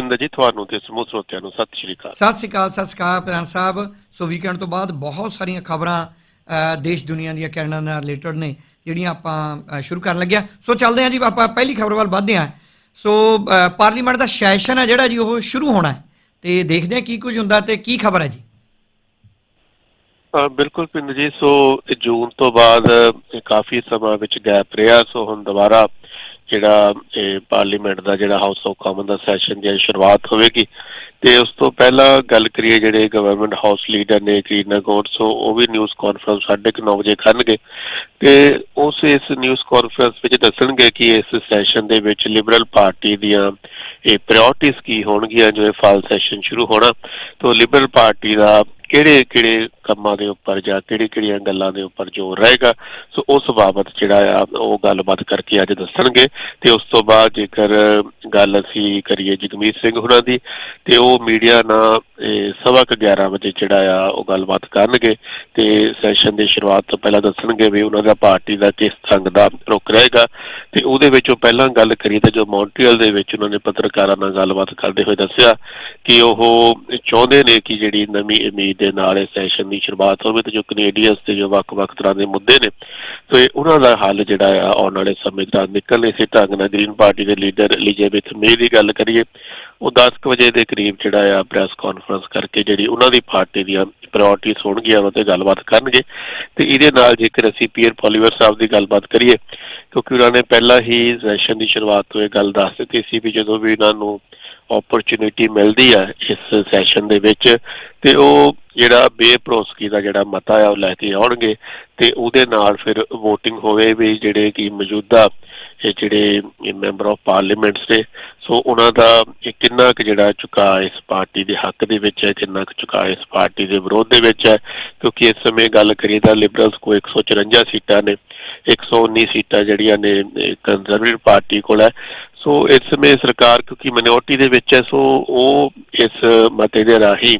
ਇੰਦਰ ਜੀ ਤੁਹਾਨੂੰ ਤੇ ਸਮੂਹ ਸਰੋਤਿਆਂ ਨੂੰ ਸਤਿ ਸ਼੍ਰੀ ਅਕਾਲ। ਸਤਿ ਸ਼੍ਰੀ ਅਕਾਲ ਸਤਿ ਸ਼੍ਰੀ ਅਕਾਲ ਪ੍ਰਧਾਨ ਸਾਹਿਬ। ਸੋ ਵੀਕਐਂਡ ਤੋਂ ਬਾਅਦ ਬਹੁਤ ਸਾਰੀਆਂ ਖਬਰਾਂ ਦੇਸ਼ ਦੁਨੀਆ ਦੀਆਂ ਕਹਿਣਾ ਨਾਲ ਰਿਲੇਟਡ ਨੇ ਜਿਹੜੀਆਂ ਆਪਾਂ ਸ਼ੁਰੂ ਕਰਨ ਲੱਗਿਆ। ਸੋ ਚੱਲਦੇ ਹਾਂ ਜੀ ਆਪਾਂ ਪਹਿਲੀ ਖਬਰ ਵੱਲ ਵਧਦੇ ਹਾਂ। ਸੋ ਪਾਰਲੀਮੈਂਟ ਦਾ ਸੈਸ਼ਨ ਹੈ ਜਿਹੜਾ ਜੀ ਉਹ ਸ਼ੁਰੂ ਹੋਣਾ ਹੈ। ਤੇ ਦੇਖਦੇ ਹਾਂ ਕੀ ਕੁਝ ਹੁੰਦਾ ਤੇ ਕੀ ਖਬਰ ਹੈ ਜੀ। ਬਿਲਕੁਲ ਪਿੰਡ ਜੀ ਸੋ ਜੂਨ ਤੋਂ ਬਾਅਦ ਕਾਫੀ ਸਮਾਂ ਵਿੱਚ ਗੈਪ ਰਿਹਾ ਸੋ ਹੁਣ ਦੁਬਾਰਾ ਜਿਹੜਾ, ਇਹ ਪਾਰਲੀਮੈਂਟ ਦਾ ਜਿਹੜਾ ਹਾਊਸ ਆਫ ਕਾਮਨ ਦਾ ਸੈਸ਼ਨ ਦੀ ਸ਼ੁਰੂਆਤ ਹੋਵੇਗੀ ਤੇ ਉਸ ਤੋਂ ਪਹਿਲਾਂ ਗੱਲ ਕਰੀਏ ਜਿਹੜੇ ਗਵਰਨਮੈਂਟ ਹਾਊਸ ਲੀਡਰ ਨੇ ਕਰੀਨਾ ਗੋਡ ਸੋ ਉਹ ਵੀ ਨਿਊਜ਼ ਕਾਨਫਰੰਸ 9:30 ਵਜੇ ਕਰਨਗੇ ਤੇ ਉਸ ਇਸ ਨਿਊਜ਼ ਕਾਨਫਰੰਸ ਵਿੱਚ ਦੱਸਣਗੇ ਕਿ ਇਸ ਸੈਸ਼ਨ ਦੇ ਵਿੱਚ ਲਿਬਰਲ ਪਾਰਟੀ ਦੀਆਂ, ਇਹ ਪ੍ਰਾਇੋਰਟੀਜ਼ ਕੀ ਹੋਣਗੀਆਂ ਜੋ ਇਹ ਫਾਲ ਸੈਸ਼ਨ ਸ਼ੁਰੂ ਹੋਣਾ, ਤੋਂ ਲਿਬਰਲ ਪਾਰਟੀ ਦਾ ਕਿਹੜੇ ਕਿਹੜੇ ਕੰਮਾਂ ਦੇ ਉੱਪਰ ਜਾਂ ਕਿਹੜੀ ਕਿਹੜੀਆਂ ਗੱਲਾਂ ਦੇ ਉੱਪਰ ਜ਼ੋਰ ਰਹੇਗਾ। ਸੋ ਉਸ ਬਾਬਤ ਜਿਹੜਾ ਆ, ਉਹ ਗੱਲਬਾਤ ਕਰਕੇ ਅੱਜ ਦੱਸਣਗੇ। ਤੇ ਉਸ ਤੋਂ ਬਾਅਦ ਜੇਕਰ ਗੱਲ ਅਸੀਂ ਕਰੀਏ ਜਗਮੀਤ ਸਿੰਘ ਹੁਣਾਂ ਦੀ, ਤੇ ਉਹ ਮੀਡੀਆ ਨਾਲ ਸਵਾ 11 ਵਜੇ ਜਿਹੜਾ ਆ, ਉਹ ਗੱਲਬਾਤ ਕਰਨਗੇ। ਤੇ ਸੈਸ਼ਨ ਦੀ ਸ਼ੁਰੂਆਤ ਤੋਂ ਪਹਿਲਾਂ ਦੱਸਣਗੇ ਵੀ ਉਹਨਾਂ ਦਾ ਪਾਰਟੀ ਦਾ ਕਿਸ ਸੰਗ ਦਾ ਰੁਖ ਰਹੇਗਾ। ਤੇ ਉਹਦੇ ਵਿੱਚ ਉਹ ਪਹਿਲਾਂ ਗੱਲ ਕਰੀਏ ਤਾਂ ਜੋ ਮੌਂਟਰੀਅਲ ਦੇ ਵਿੱਚ ਉਹਨਾਂ ਨੇ ਪੱਤਰਕਾਰਾਂ ਨਾਲ ਗੱਲਬਾਤ ਕਰਦੇ ਹੋਏ ਦੱਸਿਆ ਕਿ ਉਹ ਚਾਹੁੰਦੇ ਨੇ ਕਿ ਜਿਹੜੀ ਨਵੀਂ ਉਮੀਦ ਦੇ ਨਾਲ ਇਹ ਸੈਸ਼ਨ ਦੀ ਸ਼ੁਰੂਆਤ ਹੋਵੇ ਤੇ ਜੋ ਕੈਨੇਡੀਅਨਸ ਤੇ ਜੋ ਵੱਖ-ਵੱਖ ਤਰ੍ਹਾਂ ਦੇ ਮੁੱਦੇ ਨੇ ਸੋ ਇਹ ਉਹਨਾਂ ਦਾ ਹੱਲ ਜਿਹੜਾ ਆ ਆਉਣ ਵਾਲੇ ਸਮੇਂ ਦੌਰਾਨ ਨਿਕਲਣ ਇਸੇ ਢੰਗ ਨਾਲ ਗ੍ਰੀਨ ਪਾਰਟੀ ਦੇ ਲੀਡਰ ਐਲਿਜ਼ਾਬੈਥ ਮੇ ਦੀ ਗੱਲ ਕਰੀਏ, ਉਹ 10 ਵਜੇ ਦੇ ਕਰੀਬ ਜਿਹੜਾ ਆ ਪ੍ਰੈਸ ਕਾਨਫਰੰਸ ਕਰਕੇ ਜਿਹੜੀ ਉਹਨਾਂ ਦੀ ਪਾਰਟੀ ਦੀਆਂ ਪ੍ਰਾਇੋਰਟੀਜ਼ ਹੋਣਗੀਆਂ, ਉਹਨਾਂ ਤੇ ਗੱਲਬਾਤ ਕਰਨਗੇ। ਤੇ ਇਹਦੇ ਨਾਲ ਜੇਕਰ ਅਸੀਂ ਪੀਅਰ ਪੋਲੀਵਰ ਸਾਹਿਬ ਦੀ ਗੱਲਬਾਤ ਕਰੀਏ, ਕਿਉਂਕਿ ਉਹਨਾਂ ਨੇ ਪਹਿਲਾਂ ਹੀ ਸੈਸ਼ਨ ਦੀ ਸ਼ੁਰੂਆਤ ਤੋਂ ਇਹ ਗੱਲ ਦੱਸ ਦਿੱਤੀ ਸੀ ਵੀ ਜਦੋਂ ਵੀ ਇਹਨਾਂ ਨੂੰ ਓਪਰਚੁਨਿਟੀ ਮਿਲਦੀ ਆ ਇਸ ਸੈਸ਼ਨ ਦੇ ਵਿੱਚ ਤੇ ਉਹ ਜਿਹੜਾ ਬੇਪਰੋਸਕੀ ਦਾ ਜਿਹੜਾ ਮਤਾ ਆ ਉਹ ਲੈ ਕੇ ਆਉਣਗੇ ਤੇ ਉਹਦੇ ਨਾਲ ਫਿਰ VOTING ਹੋਵੇ ਵੀ ਜਿਹੜੇ ਕਿ ਮੌਜੂਦਾ ਇਹ ਜਿਹੜੇ ਮੈਂਬਰ ਆਫ ਪਾਰਲੀਮੈਂਟਸ ਨੇ, ਸੋ ਉਹਨਾਂ ਦਾ ਇਹ ਕਿੰਨਾ ਕੁ ਜਿਹੜਾ ਚੁਕਾ ਇਸ ਪਾਰਟੀ ਦੇ ਹੱਕ ਦੇ ਵਿੱਚ ਹੈ, ਕਿੰਨਾ ਕੁ ਚੁਕਾ ਇਸ ਪਾਰਟੀ ਦੇ ਵਿਰੋਧ ਦੇ ਵਿੱਚ ਹੈ, ਕਿਉਂਕਿ ਇਸ ਸਮੇਂ ਗੱਲ ਕਰੀਏ ਤਾਂ ਲਿਬਰਲਸ ਕੋ 154 ਸੀਟਾਂ ਨੇ 119 ਸੀਟਾਂ ਜਿਹੜੀਆਂ ਨੇ ਕੰਜ਼ਰਵੇਟਿਵ ਪਾਰਟੀ ਕੋਲ ਹੈ ਸੋ ਇਸ ਸਮੇਂ ਸਰਕਾਰ, ਕਿਉਂਕਿ ਮਿਨੋਰਟੀ ਦੇ ਵਿੱਚ ਹੈ, ਸੋ ਉਹ ਇਸ ਮਤੇ ਦੇ ਰਾਹੀਂ